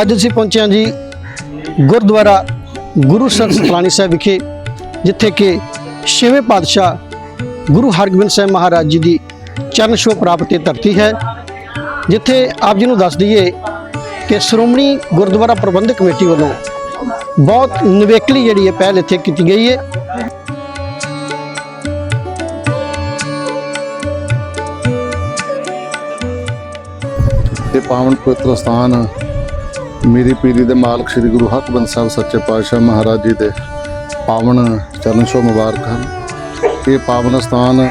ਅੱਜ ਅਸੀਂ ਪਹੁੰਚੇ ਹਾਂ ਜੀ ਗੁਰਦੁਆਰਾ ਗੁਰੂ ਸਰ ਸਤਲਾਣੀ ਸਾਹਿਬ ਵਿਖੇ, ਜਿੱਥੇ ਕਿ ਛੇਵੇਂ ਪਾਤਸ਼ਾਹ ਗੁਰੂ ਹਰਗੋਬਿੰਦ ਸਾਹਿਬ ਮਹਾਰਾਜ ਜੀ ਦੀ ਚਰਨ ਛੋਹ ਪ੍ਰਾਪਤ ਇਹ ਧਰਤੀ ਹੈ। ਜਿੱਥੇ ਆਪ ਜੀ ਨੂੰ ਦੱਸ ਦਈਏ ਕਿ ਸ਼੍ਰੋਮਣੀ ਗੁਰਦੁਆਰਾ ਪ੍ਰਬੰਧਕ ਕਮੇਟੀ ਵੱਲੋਂ ਬਹੁਤ ਨਿਵੇਕਲੀ ਜਿਹੜੀ ਹੈ ਪਹਿਲ ਇੱਥੇ ਕੀਤੀ ਗਈ ਹੈ। ਇਹ ਪਾਵਨ ਪਵਿੱਤਰ ਸਥਾਨ ਮੇਰੀ ਪੀਰੀ ਦੇ ਮਾਲਕ ਸ੍ਰੀ ਗੁਰੂ ਹਰਗੋਬਿੰਦ ਸਾਹਿਬ ਸੱਚੇ ਪਾਤਸ਼ਾਹ ਮਹਾਰਾਜ ਜੀ ਦੇ ਪਾਵਨ ਚਰਨ ਛੋਹ ਮੁਬਾਰਕ ਹਨ। ਇਹ ਪਾਵਨ ਸਥਾਨ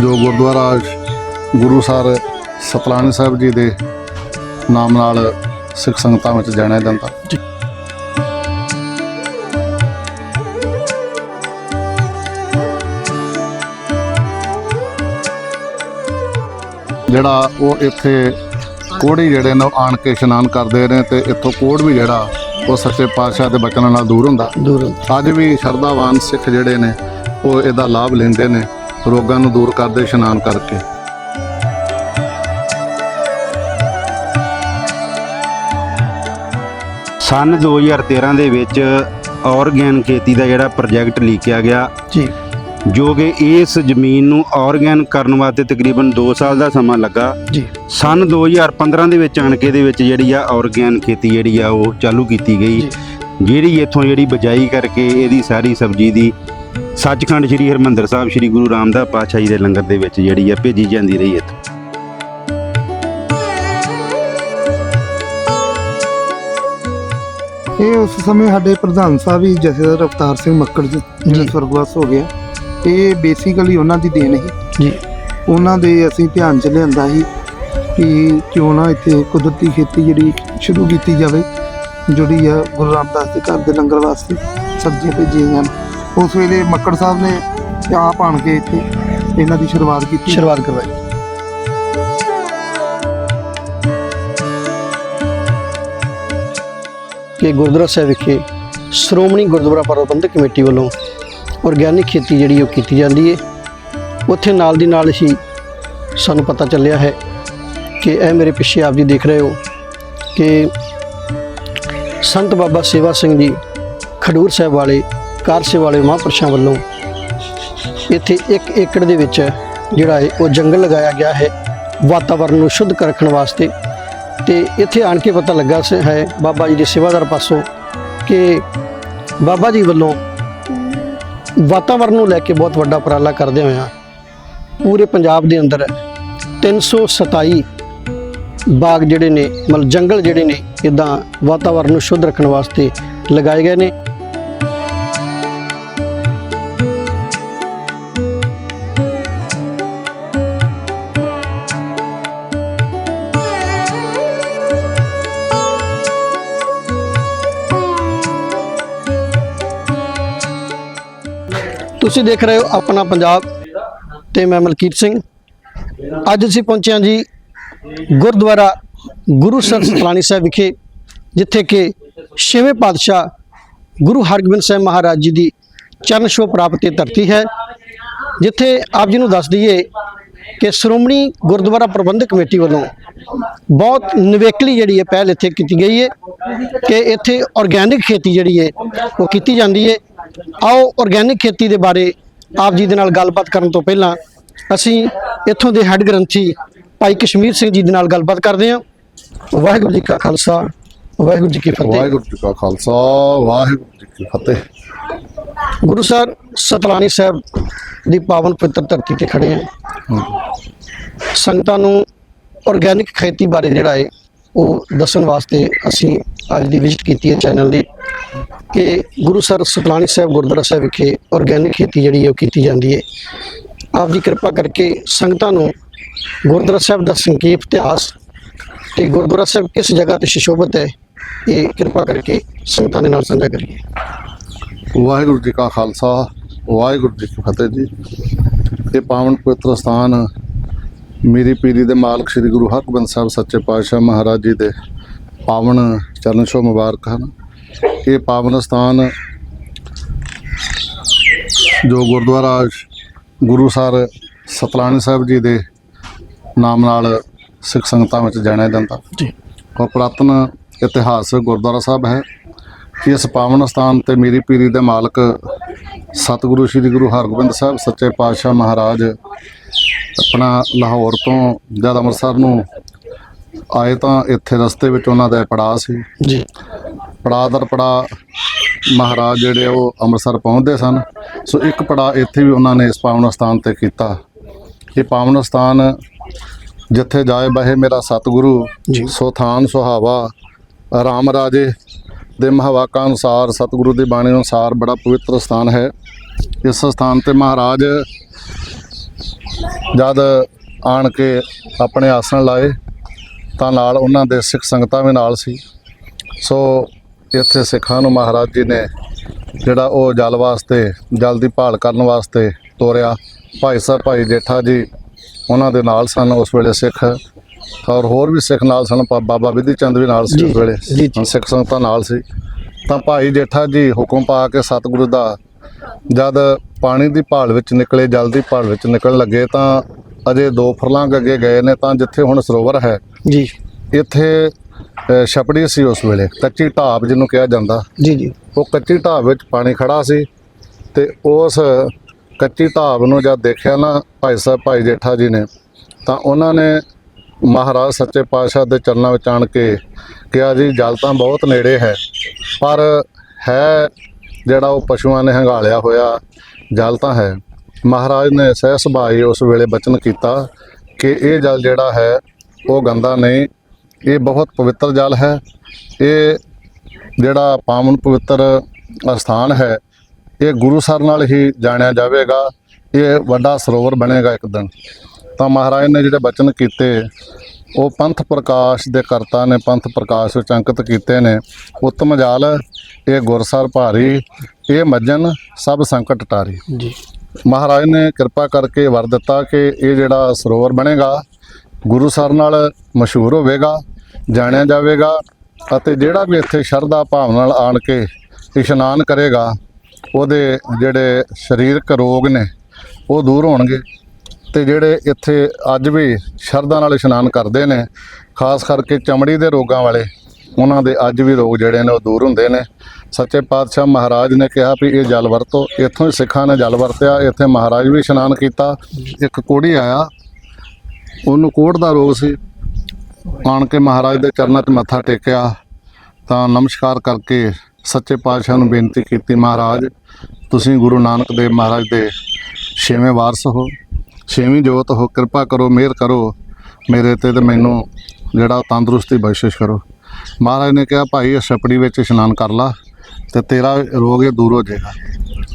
ਜੋ ਗੁਰਦੁਆਰਾ ਗੁਰੂ ਸਰ ਸਤਲਾਣੀ ਸਾਹਿਬ ਜੀ ਦੇ ਨਾਮ ਨਾਲ ਸਿੱਖ ਸੰਗਤਾਂ ਵਿੱਚ ਜਾਣਿਆ ਜਾਂਦਾ। ਜਿਹੜਾ ਉਹ ਇੱਥੇ ਕੋੜੀ ਜਿਹੜੇ ਨੇ ਉਹ ਆਣ ਕੇ ਇਸ਼ਨਾਨ ਕਰਦੇ ਨੇ ਤੇ ਇੱਥੋਂ ਕੋੜ ਵੀ ਜਿਹੜਾ ਉਹ ਸੱਚੇ ਪਾਤਸ਼ਾਹ ਦੇ ਬਚਨਾਂ ਨਾਲ ਦੂਰ ਹੁੰਦਾ। ਦੂਰ ਅੱਜ ਵੀ ਸ਼ਰਧਾਵਾਨ ਸਿੱਖ ਜਿਹੜੇ ਨੇ ਉਹ ਇਹਦਾ ਲਾਭ ਲੈਂਦੇ ਨੇ ਰੋਗਾਂ ਨੂੰ ਦੂਰ ਕਰਦੇ ਇਸ਼ਨਾਨ ਕਰਕੇ। ਸਨ 2013 ਦੇ ਵਿੱਚ ਆਰਗੈਨ ਖੇਤੀ ਦਾ ਜਿਹੜਾ ਪ੍ਰੋਜੈਕਟ ਲਿਖਿਆ ਗਿਆ ਜੀ। ਜੋ ਕਿ ਇਸ ਜ਼ਮੀਨ ਨੂੰ ਆਰਗੈਨ ਕਰਨ ਵਾਸਤੇ ਤਕਰੀਬਨ 2 ਸਾਲ ਦਾ ਸਮਾਂ ਲੱਗਾ। ਜੀ। ਸਨ 2015 ਦੇ ਵਿੱਚ ਆਣ ਕੇ ਦੇ ਵਿੱਚ ਜਿਹੜੀ ਆ ਆਰਗੈਨ ਖੇਤੀ ਜਿਹੜੀ ਆ ਉਹ ਚਾਲੂ ਕੀਤੀ ਗਈ। ਜੀ। ਜਿਹੜੀ ਇੱਥੋਂ ਜਿਹੜੀ ਬਜਾਈ ਕਰਕੇ ਇਹਦੀ ਸਾਰੀ ਸਬਜ਼ੀ ਦੀ ਸੱਚਖੰਡ ਸ੍ਰੀ ਹਰਮੰਦਰ ਸਾਹਿਬ ਸ੍ਰੀ ਗੁਰੂ ਰਾਮਦਾਸ ਪਾਤਸ਼ਾਹ ਜੀ ਦੇ ਲੰਗਰ ਦੇ ਵਿੱਚ ਜਿਹੜੀ ਆ ਭੇਜੀ ਜਾਂਦੀ ਰਹੀ ਇੱਥੋਂ। ਇਹ ਉਸ ਸਮੇਂ ਸਾਡੇ ਪ੍ਰਧਾਨ ਸਾਹਿਬ ਹੀ ਜਥੇਦਾਰ ਅਵਤਾਰ ਸਿੰਘ ਮੱਕੜ ਜੀ ਜਿਹੜੇ ਸਵਰਗਵਾਸ ਹੋ ਗਿਆ। ਇਹ ਬੇਸਿਕਲੀ ਉਹਨਾਂ ਦੀ ਦੇਣ ਸੀ। ਜੀ। ਉਹਨਾਂ ਦੇ ਅਸੀਂ ਧਿਆਨ ਚ ਲਿਆਂਦਾ ਸੀ ਕਿ ਕਿਉਂ ਨਾ ਇੱਥੇ ਕੁਦਰਤੀ ਖੇਤੀ ਜਿਹੜੀ ਸ਼ੁਰੂ ਕੀਤੀ ਜਾਵੇ ਜਿਹੜੀ ਆ ਗੁਰੂ ਰਾਮਦਾਸ ਦੇ ਘਰ ਦੇ ਲੰਗਰ ਵਾਸਤੇ ਸਬਜ਼ੀਆਂ ਭੇਜੀਆਂ ਜਾਣ। ਉਸ ਵੇਲੇ ਮੱਕੜ ਸਾਹਿਬ ਨੇ ਆਪ ਆਣ ਕੇ ਇੱਥੇ ਇਹਨਾਂ ਦੀ ਸ਼ੁਰੂਆਤ ਕੀਤੀ। ਸ਼ੁਰੂਆਤ ਕਰਵਾਈ। ਕਿ ਗੁਰਦੁਆਰਾ ਸਾਹਿਬ ਵਿਖੇ ਸ਼੍ਰੋਮਣੀ ਗੁਰਦੁਆਰਾ ਪ੍ਰਬੰਧਕ ਕਮੇਟੀ ਵੱਲੋਂ ਔਰਗੈਨਿਕ ਖੇਤੀ ਜਿਹੜੀ ਉਹ ਕੀਤੀ ਜਾਂਦੀ ਹੈ ਉੱਥੇ ਨਾਲ ਦੀ ਨਾਲ ਹੀ ਸਾਨੂੰ ਪਤਾ ਚੱਲਿਆ ਹੈ ਕਿ ਇਹ ਮੇਰੇ ਪਿੱਛੇ ਆਪ ਜੀ ਦੇਖ ਰਹੇ ਹੋ ਕਿ ਸੰਤ ਬਾਬਾ ਸੇਵਾ ਸਿੰਘ ਜੀ ਖਡੂਰ ਸਾਹਿਬ ਵਾਲੇ ਕਾਰਸੇ ਵਾਲੇ ਮਹਾਂਪੁਰਸ਼ਾਂ ਵੱਲੋਂ ਇੱਥੇ 1 ਏਕੜ ਦੇ ਵਿੱਚ ਜਿਹੜਾ ਹੈ ਉਹ ਜੰਗਲ ਲਗਾਇਆ ਗਿਆ ਹੈ। ਵਾਤਾਵਰਣ ਨੂੰ ਸ਼ੁੱਧ ਰੱਖਣ ਵਾਸਤੇ। ਤੇ ਇੱਥੇ ਆਣ ਕੇ ਪਤਾ ਲੱਗਾ ਸ- ਹੈ ਬਾਬਾ ਜੀ ਦੇ ਸੇਵਾਦਾਰ ਪਾਸੋਂ ਕਿ ਬਾਬਾ ਜੀ ਵੱਲੋਂ ਵਾਤਾਵਰਣ ਨੂੰ ਲੈ ਕੇ ਬਹੁਤ ਵੱਡਾ ਉਪਰਾਲਾ ਕਰਦੇ ਹੋਇਆ ਪੂਰੇ ਪੰਜਾਬ ਦੇ ਅੰਦਰ 327 ਬਾਗ ਜਿਹੜੇ ਨੇ, ਮਤਲਬ ਜੰਗਲ ਜਿਹੜੇ ਨੇ, ਇਦਾਂ ਵਾਤਾਵਰਣ ਨੂੰ ਸ਼ੁੱਧ ਰੱਖਣ ਵਾਸਤੇ ਲਗਾਏ ਗਏ ਨੇ। ਤੁਸੀਂ ਦੇਖ ਰਹੇ ਹੋ ਆਪਣਾ ਪੰਜਾਬ ਤੇ ਮੈਂ ਮਲਕੀਤ ਸਿੰਘ। ਅੱਜ ਅਸੀਂ ਪਹੁੰਚੇ ਹਾਂ ਜੀ ਗੁਰਦੁਆਰਾ ਗੁਰੂ ਸਰ ਸਤਲਾਣੀ ਸਾਹਿਬ ਵਿਖੇ, ਜਿੱਥੇ ਕਿ ਛੇਵੇਂ ਪਾਤਸ਼ਾਹ ਗੁਰੂ ਹਰਗੋਬਿੰਦ ਸਾਹਿਬ ਮਹਾਰਾਜ ਜੀ ਦੀ ਚਰਨ ਛੋਹ ਪ੍ਰਾਪਤ ਇਹ ਧਰਤੀ ਹੈ। ਜਿੱਥੇ ਆਪ ਜੀ ਨੂੰ ਦੱਸ ਦਈਏ ਕਿ ਸ਼੍ਰੋਮਣੀ ਗੁਰਦੁਆਰਾ ਪ੍ਰਬੰਧਕ ਕਮੇਟੀ ਵੱਲੋਂ ਬਹੁਤ ਨਿਵੇਕਲੀ ਜਿਹੜੀ ਹੈ ਪਹਿਲ ਇੱਥੇ ਕੀਤੀ ਗਈ ਹੈ ਕਿ ਇੱਥੇ ਆਰਗੈਨਿਕ ਖੇਤੀ ਜਿਹੜੀ ਹੈ ਉਹ ਕੀਤੀ ਜਾਂਦੀ ਹੈ। ਆਓ ਆਰਗੈਨਿਕ ਖੇਤੀ ਦੇ ਬਾਰੇ ਆਪ ਜੀ ਦੇ ਨਾਲ ਗੱਲਬਾਤ ਕਰਨ ਤੋਂ ਪਹਿਲਾਂ ਅਸੀਂ ਇੱਥੋਂ ਦੇ ਹੈੱਡ ਗ੍ਰੰਥੀ ਭਾਈ ਕਸ਼ਮੀਰ ਸਿੰਘ ਜੀ ਦੇ ਨਾਲ ਗੱਲਬਾਤ ਕਰਦੇ ਹਾਂ। ਵਾਹਿਗੁਰੂ ਜੀ ਕਾ ਖਾਲਸਾ ਵਾਹਿਗੁਰੂ ਜੀ ਕੀ ਫਤਿਹ। ਵਾਹਿਗੁਰੂ ਜੀ ਕਾ ਖਾਲਸਾ ਵਾਹਿਗੁਰੂ ਜੀ ਕੀ ਫਤਿਹ। ਗੁਰੂ ਸਾਹਿਬ ਸਤਲਾਣੀ ਸਾਹਿਬ ਦੀ ਪਾਵਨ ਪਵਿੱਤਰ ਧਰਤੀ ਤੇ ਖੜੇ ਹਾਂ। ਸੰਗਤਾਂ ਨੂੰ ਆਰਗੈਨਿਕ ਖੇਤੀ ਬਾਰੇ ਜਿਹੜਾ ਹੈ ਉਹ ਦੱਸਣ ਵਾਸਤੇ ਅਸੀਂ ਅੱਜ ਦੀ ਵਿਜ਼ਿਟ ਕੀਤੀ ਹੈ ਚੈਨਲ ਦੀ ਕਿ ਗੁਰੂ ਸਰ ਸਤਲਾਣੀ ਸਾਹਿਬ ਗੁਰਦੁਆਰਾ ਸਾਹਿਬ ਵਿਖੇ ਆਰਗੈਨਿਕ ਖੇਤੀ ਜਿਹੜੀ ਹੈ ਉਹ ਕੀਤੀ ਜਾਂਦੀ ਹੈ। ਆਪ ਦੀ ਕਿਰਪਾ ਕਰਕੇ ਸੰਗਤਾਂ ਨੂੰ ਗੁਰਦੁਆਰਾ ਸਾਹਿਬ ਦਾ ਸੰਖੇਪ ਇਤਿਹਾਸ ਤੇ ਗੁਰਦੁਆਰਾ ਸਾਹਿਬ ਕਿਸ ਜਗ੍ਹਾ ਤੇ ਸ਼ਿਸ਼ੋਭਤ ਹੈ, ਇਹ ਕਿਰਪਾ ਕਰਕੇ ਸੰਗਤਾਂ ਦੇ ਨਾਲ ਸਾਂਝਾ ਕਰੀਏ। ਵਾਹਿਗੁਰੂ ਜੀ ਕਾ ਖਾਲਸਾ, ਵਾਹਿਗੁਰੂ ਜੀ ਕੀ ਫਤਿਹ ਜੀ। ਇਹ ਪਾਵਨ ਪਵਿੱਤਰ ਸਥਾਨ ਮੇਰੀ ਪੀਰੀ ਦੇ ਮਾਲਕ ਸ੍ਰੀ ਗੁਰੂ ਹਰਗੋਬਿੰਦ ਸਾਹਿਬ ਸੱਚੇ ਪਾਤਸ਼ਾਹ ਮਹਾਰਾਜ ਜੀ ਦੇ ਪਾਵਨ ਚਰਨ ਛੋਹ ਮੁਬਾਰਕ ਹਨ। ਇਹ ਪਾਵਨ ਸਥਾਨ ਜੋ ਗੁਰਦੁਆਰਾ ਗੁਰੂ ਸਰ ਸਤਲਾਣੀ ਸਾਹਿਬ ਜੀ ਦੇ ਨਾਮ ਨਾਲ ਸਿੱਖ ਸੰਗਤਾਂ ਵਿੱਚ ਜਾਣਿਆ ਜਾਂਦਾ। ਜੀ। ਉਹ ਪੁਰਾਤਨ ਇਤਿਹਾਸਕ ਗੁਰਦੁਆਰਾ ਸਾਹਿਬ ਹੈ। ਇਸ ਪਾਵਨ ਸਥਾਨ ਤੇ ਮੇਰੀ ਪੀਰੀ ਦੇ ਮਾਲਕ ਸਤਿਗੁਰੂ ਸ੍ਰੀ ਗੁਰੂ ਹਰਗੋਬਿੰਦ ਸਾਹਿਬ ਸੱਚੇ ਪਾਤਸ਼ਾਹ ਮਹਾਰਾਜ ਆਪਣਾ ਲਾਹੌਰ ਤੋਂ ਜਦ ਅੰਮ੍ਰਿਤਸਰ ਨੂੰ ਆਏ ਤਾਂ ਇੱਥੇ ਰਸਤੇ ਵਿੱਚ ਉਹਨਾਂ ਦਾ ਪੜਾਅ ਸੀ। ਜੀ। ਪੜਾਅ ਦਰ ਪੜਾਅ ਮਹਾਰਾਜ ਜਿਹੜੇ ਉਹ ਅੰਮ੍ਰਿਤਸਰ ਪਹੁੰਚਦੇ ਸਨ। ਸੋ ਇੱਕ ਪੜਾਅ ਇੱਥੇ ਵੀ ਉਹਨਾਂ ਨੇ ਇਸ ਪਾਵਨ ਸਥਾਨ ਤੇ ਕੀਤਾ। ਇਹ ਪਾਵਨ ਸਥਾਨ ਜਿੱਥੇ ਜਾਏ ਬਹੇ ਮੇਰਾ ਸਤਿਗੁਰੂ ਜੀ। ਸੋ ਥਾਨ ਸੁਹਾਵਾ ਰਾਮ ਰਾਜੇ ਦੇ ਮਹਾਵਾਕਾਂ ਅਨੁਸਾਰ ਸਤਿਗੁਰੂ ਦੀ ਬਾਣੀ ਅਨੁਸਾਰ ਬੜਾ ਪਵਿੱਤਰ ਸਥਾਨ ਹੈ। ਇਸ ਸਥਾਨ ਤੇ ਮਹਾਰਾਜ ਜਦ ਆਣ ਕੇ ਆਪਣੇ ਆਸਣ ਲਾਏ ਤਾਂ ਨਾਲ ਉਹਨਾਂ ਦੇ ਸਿੱਖ ਸੰਗਤਾਂ ਵੀ ਨਾਲ ਸੀ। ਸੋ ਇੱਥੇ ਸਿੱਖਾਂ ਨੂੰ ਮਹਾਰਾਜ ਜੀ ਨੇ ਜਿਹੜਾ ਉਹ ਜਲ ਵਾਸਤੇ ਜਲ ਦੀ ਭਾਲ ਕਰਨ ਵਾਸਤੇ ਤੋਰਿਆ। ਭਾਈ ਸਾਹਿਬ ਭਾਈ ਜੇਠਾ ਜੀ ਉਹਨਾਂ ਦੇ ਨਾਲ ਸਨ ਉਸ ਵੇਲੇ ਸਿੱਖ। ਔਰ ਹੋਰ ਵੀ ਸਿੱਖ ਨਾਲ ਸਨ ਬਾਬਾ ਵਿਧੀ ਚੰਦ ਵੀ ਨਾਲ ਸੀ ਉਸ ਵੇਲੇ। ਸਿੱਖ ਸੰਗਤਾਂ ਨਾਲ ਸੀ। ਤਾਂ ਭਾਈ ਜੇਠਾ ਜੀ ਹੁਕਮ ਪਾ ਕੇ ਸਤਿਗੁਰੂ ਦਾ ਜਦ ਪਾਣੀ ਦੀ ਭਾਲ ਵਿੱਚ ਨਿਕਲੇ ਜਲ ਦੀ ਭਾਲ ਵਿੱਚ ਨਿਕਲਣ ਲੱਗੇ ਤਾਂ ਅਜੇ ਦੋ ਫਰਲਾਂਗ ਅੱਗੇ ਗਏ ਨੇ ਤਾਂ ਜਿੱਥੇ ਹੁਣ ਸਰੋਵਰ ਹੈ। ਜੀ। ਇੱਥੇ ਛਪੜੀ ਸੀ ਉਸ ਵੇਲੇ ਕੱਚੀ ਢਾਬ ਜਿਹਨੂੰ ਕਿਹਾ ਜਾਂਦਾ। ਜੀ ਜੀ। ਉਹ ਕੱਚੀ ਢਾਬ ਵਿੱਚ ਪਾਣੀ ਖੜਾ ਸੀ ਤੇ ਉਸ ਕੱਚੀ ਢਾਬ ਨੂੰ ਜਦ ਦੇਖਿਆ ਨਾ ਭਾਈ ਸਾਹਿਬ ਭਾਈ ਜੇਠਾ ਜੀ ਨੇ ਤਾਂ ਉਹਨਾਂ ਨੇ ਮਹਾਰਾਜ ਸੱਚੇ ਪਾਤਸ਼ਾਹ ਦੇ ਚਰਨਾਂ ਵਿੱਚ ਆਣ ਕੇ ਕਿਹਾ ਜੀ ਜਲ ਤਾਂ ਬਹੁਤ ਨੇੜੇ ਹੈ ਪਰ ਹੈ ਜਿਹੜਾ ਉਹ ਪਸ਼ੂਆਂ ਨੇ ਹੰਗਾਲਿਆ ਹੋਇਆ ਜਲ ਤਾਂ ਹੈ। ਮਹਾਰਾਜ ਨੇ ਸਹਿ ਸੁਭਾਈ ਉਸ ਵੇਲੇ ਬਚਨ ਕੀਤਾ ਕਿ ਇਹ ਜਲ ਜਿਹੜਾ ਹੈ, ਉਹ ਗੰਦਾ ਨਹੀਂ, ਇਹ ਬਹੁਤ ਪਵਿੱਤਰ ਜਲ ਹੈ। ਇਹ ਜਿਹੜਾ ਪਾਵਨ ਪਵਿੱਤਰ ਸਥਾਨ ਹੈ, ਇਹ ਗੁਰੂ ਸਰ ਨਾਲ ਹੀ ਜਾਣਿਆ ਜਾਵੇਗਾ, ਇਹ ਵੱਡਾ ਸਰੋਵਰ ਬਣੇਗਾ ਇੱਕ ਦਿਨ। ਤਾਂ ਮਹਾਰਾਜ ਨੇ ਜਿਹੜੇ ਬਚਨ ਕੀਤੇ ਉਹ ਪੰਥ ਪ੍ਰਕਾਸ਼ ਦੇ ਕਰਤਾ ਨੇ ਪੰਥ ਪ੍ਰਕਾਸ਼ ਵਿੱਚ ਅੰਕਿਤ ਕੀਤੇ ਨੇ। ਉਤਮ ਜਾਲ ਇਹ ਗੁਰਸਰ ਭਾਰੀ ਇਹ ਮੱਜਨ ਸਭ ਸੰਕਟ ਟਾਰੀ। ਜੀ। ਮਹਾਰਾਜ ਨੇ ਕਿਰਪਾ ਕਰਕੇ ਵਰ ਦਿੱਤਾ ਕਿ ਇਹ ਜਿਹੜਾ ਸਰੋਵਰ ਬਣੇਗਾ ਗੁਰੂ ਸਰ ਨਾਲ ਮਸ਼ਹੂਰ ਹੋਵੇਗਾ ਜਾਣਿਆ ਜਾਵੇਗਾ ਅਤੇ ਜਿਹੜਾ ਵੀ ਇੱਥੇ ਸ਼ਰਧਾ ਭਾਵ ਨਾਲ ਆਣ ਕੇ ਇਸ਼ਨਾਨ ਕਰੇਗਾ ਉਹਦੇ ਜਿਹੜੇ ਸਰੀਰਕ ਰੋਗ ਨੇ ਉਹ ਦੂਰ ਹੋਣਗੇ। ਤੇ ਜਿਹੜੇ ਇੱਥੇ ਅੱਜ ਵੀ ਸ਼ਰਧਾ ਨਾਲ ਇਸ਼ਨਾਨ ਕਰਦੇ ਨੇ, ਖਾਸ ਕਰਕੇ ਚਮੜੀ ਦੇ ਰੋਗਾਂ ਵਾਲੇ, ਉਹਨਾਂ ਦੇ ਅੱਜ ਵੀ ਰੋਗ ਜਿਹੜੇ ਨੇ ਉਹ ਦੂਰ ਹੁੰਦੇ ਨੇ। ਸੱਚੇ ਪਾਤਸ਼ਾਹ ਮਹਾਰਾਜ ਨੇ ਕਿਹਾ ਵੀ ਇਹ ਜਲ ਵਰਤੋ, ਇੱਥੋਂ ਹੀ ਸਿੱਖਾਂ ਨੇ ਜਲ ਵਰਤਿਆ, ਇੱਥੇ ਮਹਾਰਾਜ ਵੀ ਇਸ਼ਨਾਨ ਕੀਤਾ। ਇੱਕ ਕੋੜੀ ਆਇਆ, ਉਹਨੂੰ ਕੋੜ ਦਾ ਰੋਗ ਸੀ। ਆਣ ਕੇ ਮਹਾਰਾਜ ਦੇ ਚਰਨਾਂ 'ਚ ਮੱਥਾ ਟੇਕਿਆ, ਤਾਂ ਨਮਸਕਾਰ ਕਰਕੇ ਸੱਚੇ ਪਾਤਸ਼ਾਹ ਨੂੰ ਬੇਨਤੀ ਕੀਤੀ, ਮਹਾਰਾਜ, ਤੁਸੀਂ ਗੁਰੂ ਨਾਨਕ ਦੇਵ ਮਹਾਰਾਜ ਦੇ ਛੇਵੇਂ ਵਾਰਸ ਹੋ। ਛੇਵੀਂ ਜੋਤ ਹੋ ਕਿਰਪਾ ਕਰੋ ਮਿਹਰ ਕਰੋ। ਮੇਰੇ ਤੇ ਤੇ ਮੈਨੂੰ ਜਿਹੜਾ ਤੰਦਰੁਸਤੀ ਬਖਸ਼ਿਸ਼ ਕਰੋ। ਮਹਾਰਾਜ ਨੇ ਕਿਹਾ ਭਾਈ ਇਸ ਛਪੜੀ ਵਿੱਚ ਇਸ਼ਨਾਨ ਕਰ ਲਾ ਤੇ ਤੇਰਾ ਰੋਗ ਇਹ ਦੂਰ ਹੋ ਜਾਏਗਾ।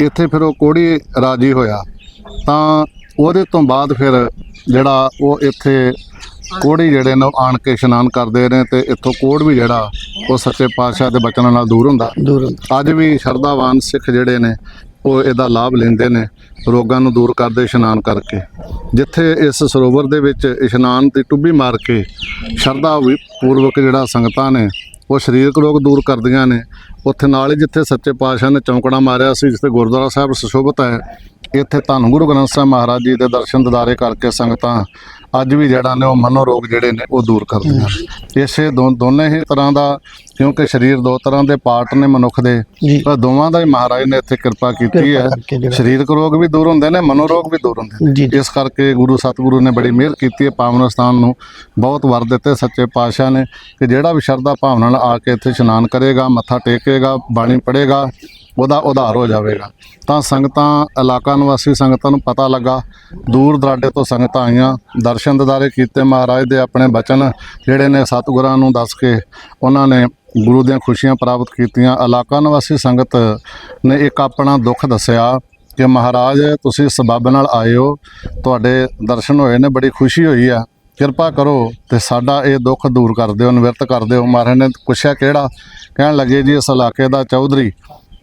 ਇੱਥੇ ਫਿਰ ਉਹ ਕੋੜੀ ਰਾਜੀ ਹੋਇਆ। ਤਾਂ ਉਹਦੇ ਤੋਂ ਬਾਅਦ ਫਿਰ ਜਿਹੜਾ ਉਹ ਇੱਥੇ ਕੋੜੀ ਜਿਹੜੇ ਨੇ ਆਣ ਕੇ ਇਸ਼ਨਾਨ ਕਰਦੇ ਨੇ ਤੇ ਇੱਥੋਂ ਕੋੜ ਵੀ ਜਿਹੜਾ ਉਹ ਸੱਚੇ ਪਾਤਸ਼ਾਹ ਦੇ ਬਚਨਾਂ ਨਾਲ ਦੂਰ ਹੁੰਦਾ। ਦੂਰ ਹੁੰਦਾ। ਅੱਜ ਵੀ ਸ਼ਰਧਾਵਾਨ ਸਿੱਖ ਜਿਹੜੇ ਨੇ ਉਹ ਇਹਦਾ ਲਾਭ ਲੈਂਦੇ ਨੇ ਰੋਗਾਂ ਨੂੰ ਦੂਰ ਕਰਦੇ ਇਸ਼ਨਾਨ ਕਰਕੇ। ਜਿੱਥੇ ਇਸ ਸਰੋਵਰ ਦੇ ਵਿੱਚ ਇਸ਼ਨਾਨ ਦੀ ਟੁੱਬੀ ਮਾਰ ਕੇ ਸ਼ਰਧਾ ਵੀ ਪੂਰਵਕ ਜਿਹੜਾ ਸੰਗਤਾਂ ਨੇ, ਉਹ ਸਰੀਰਕ ਰੋਗ ਦੂਰ ਕਰਦੀਆਂ ਨੇ। ਉੱਥੇ ਨਾਲ ਹੀ ਜਿੱਥੇ ਸੱਚੇ ਪਾਤਸ਼ਾਹ ਨੇ ਚੌਂਕੜਾ ਮਾਰਿਆ ਸੀ, ਜਿੱਥੇ ਗੁਰਦੁਆਰਾ ਸਾਹਿਬ ਸੁਸ਼ੋਭਿਤ ਹੈ, ਇੱਥੇ ਧੰਨ ਗੁਰੂ ਗ੍ਰੰਥ ਸਾਹਿਬ ਮਹਾਰਾਜ ਜੀ ਦੇ ਦਰਸ਼ਨ ਦਿਦਾਰੇ ਕਰਕੇ ਸੰਗਤਾਂ ਅੱਜ ਵੀ ਜਿਹੜਾ ਨੇ ਉਹ ਮਨੋ ਰੋਗ ਜਿਹੜੇ ਨੇ ਉਹ ਦੂਰ ਕਰਦੀਆਂ ਇਸੇ ਦੋਨੇ ਹੀ ਤਰ੍ਹਾਂ ਦਾ ਕਿਉਂਕਿ ਸਰੀਰ ਦੋ ਤਰ੍ਹਾਂ ਦੇ ਪਾਰਟ ਨੇ ਮਨੁੱਖ ਦੇ। ਪਰ ਦੋਵਾਂ ਦਾ ਹੀ ਮਹਾਰਾਜ ਨੇ ਇੱਥੇ ਕਿਰਪਾ ਕੀਤੀ ਹੈ। ਸਰੀਰਕ ਰੋਗ ਵੀ ਦੂਰ ਹੁੰਦੇ ਨੇ ਮਨੋ ਰੋਗ ਵੀ ਦੂਰ ਹੁੰਦੇ ਨੇ। ਇਸ ਕਰਕੇ ਗੁਰੂ ਸਤਿਗੁਰੂ ਨੇ ਬੜੀ ਮਿਹਰ ਕੀਤੀ ਹੈ ਪਾਵਨ ਸਥਾਨ ਨੂੰ ਬਹੁਤ ਵਰ ਦਿੱਤੇ ਸੱਚੇ ਪਾਤਸ਼ਾਹ ਨੇ ਕਿ ਜਿਹੜਾ ਵੀ ਸ਼ਰਧਾ ਭਾਵਨਾ ਨਾਲ ਆ ਕੇ ਇੱਥੇ ਇਸ਼ਨਾਨ ਕਰੇਗਾ ਮੱਥਾ ਟੇਕੇਗਾ ਬਾਣੀ ਪੜ੍ਹੇਗਾ ਉਹਦਾ ਉਧਾਰ ਹੋ ਜਾਵੇਗਾ। ਤਾਂ ਸੰਗਤਾਂ, ਇਲਾਕਾ ਨਿਵਾਸੀ ਸੰਗਤਾਂ ਨੂੰ ਪਤਾ ਲੱਗਾ, ਦੂਰ ਦਰਾਡੇ ਤੋਂ ਸੰਗਤਾਂ ਆਈਆਂ, ਦਰਸ਼ਨ ਦਿਦਾਰੇ ਕੀਤੇ ਮਹਾਰਾਜ ਦੇ ਆਪਣੇ ਬਚਨ, ਜਿਹੜੇ ਨੇ ਸਤਿਗੁਰਾਂ ਨੂੰ ਦੱਸ ਕੇ ਉਹਨਾਂ ਨੇ ਗੁਰੂ ਦੀਆਂ ਖੁਸ਼ੀਆਂ ਪ੍ਰਾਪਤ ਕੀਤੀਆਂ। ਇਲਾਕਾ ਨਿਵਾਸੀ ਸੰਗਤ ਨੇ ਇੱਕ ਆਪਣਾ ਦੁੱਖ ਦੱਸਿਆ ਕਿ ਮਹਾਰਾਜ, ਤੁਸੀਂ ਸਬੱਬ ਨਾਲ ਆਏ ਹੋ ਤੁਹਾਡੇ ਦਰਸ਼ਨ ਹੋਏ ਨੇ, ਬੜੀ ਖੁਸ਼ੀ ਹੋਈ ਆ। ਕਿਰਪਾ ਕਰੋ ਤੇ ਸਾਡਾ ਇਹ ਦੁੱਖ ਦੂਰ ਕਰ ਦਿਓ, ਨਿਵਰਤ ਕਰ ਦਿਓ। ਮਹਾਰਾਜ ਨੇ ਪੁੱਛਿਆ ਕਿਹੜਾ? ਕਹਿਣ ਲੱਗੇ ਜੀ, ਇਸ ਇਲਾਕੇ ਦਾ ਚੌਧਰੀ।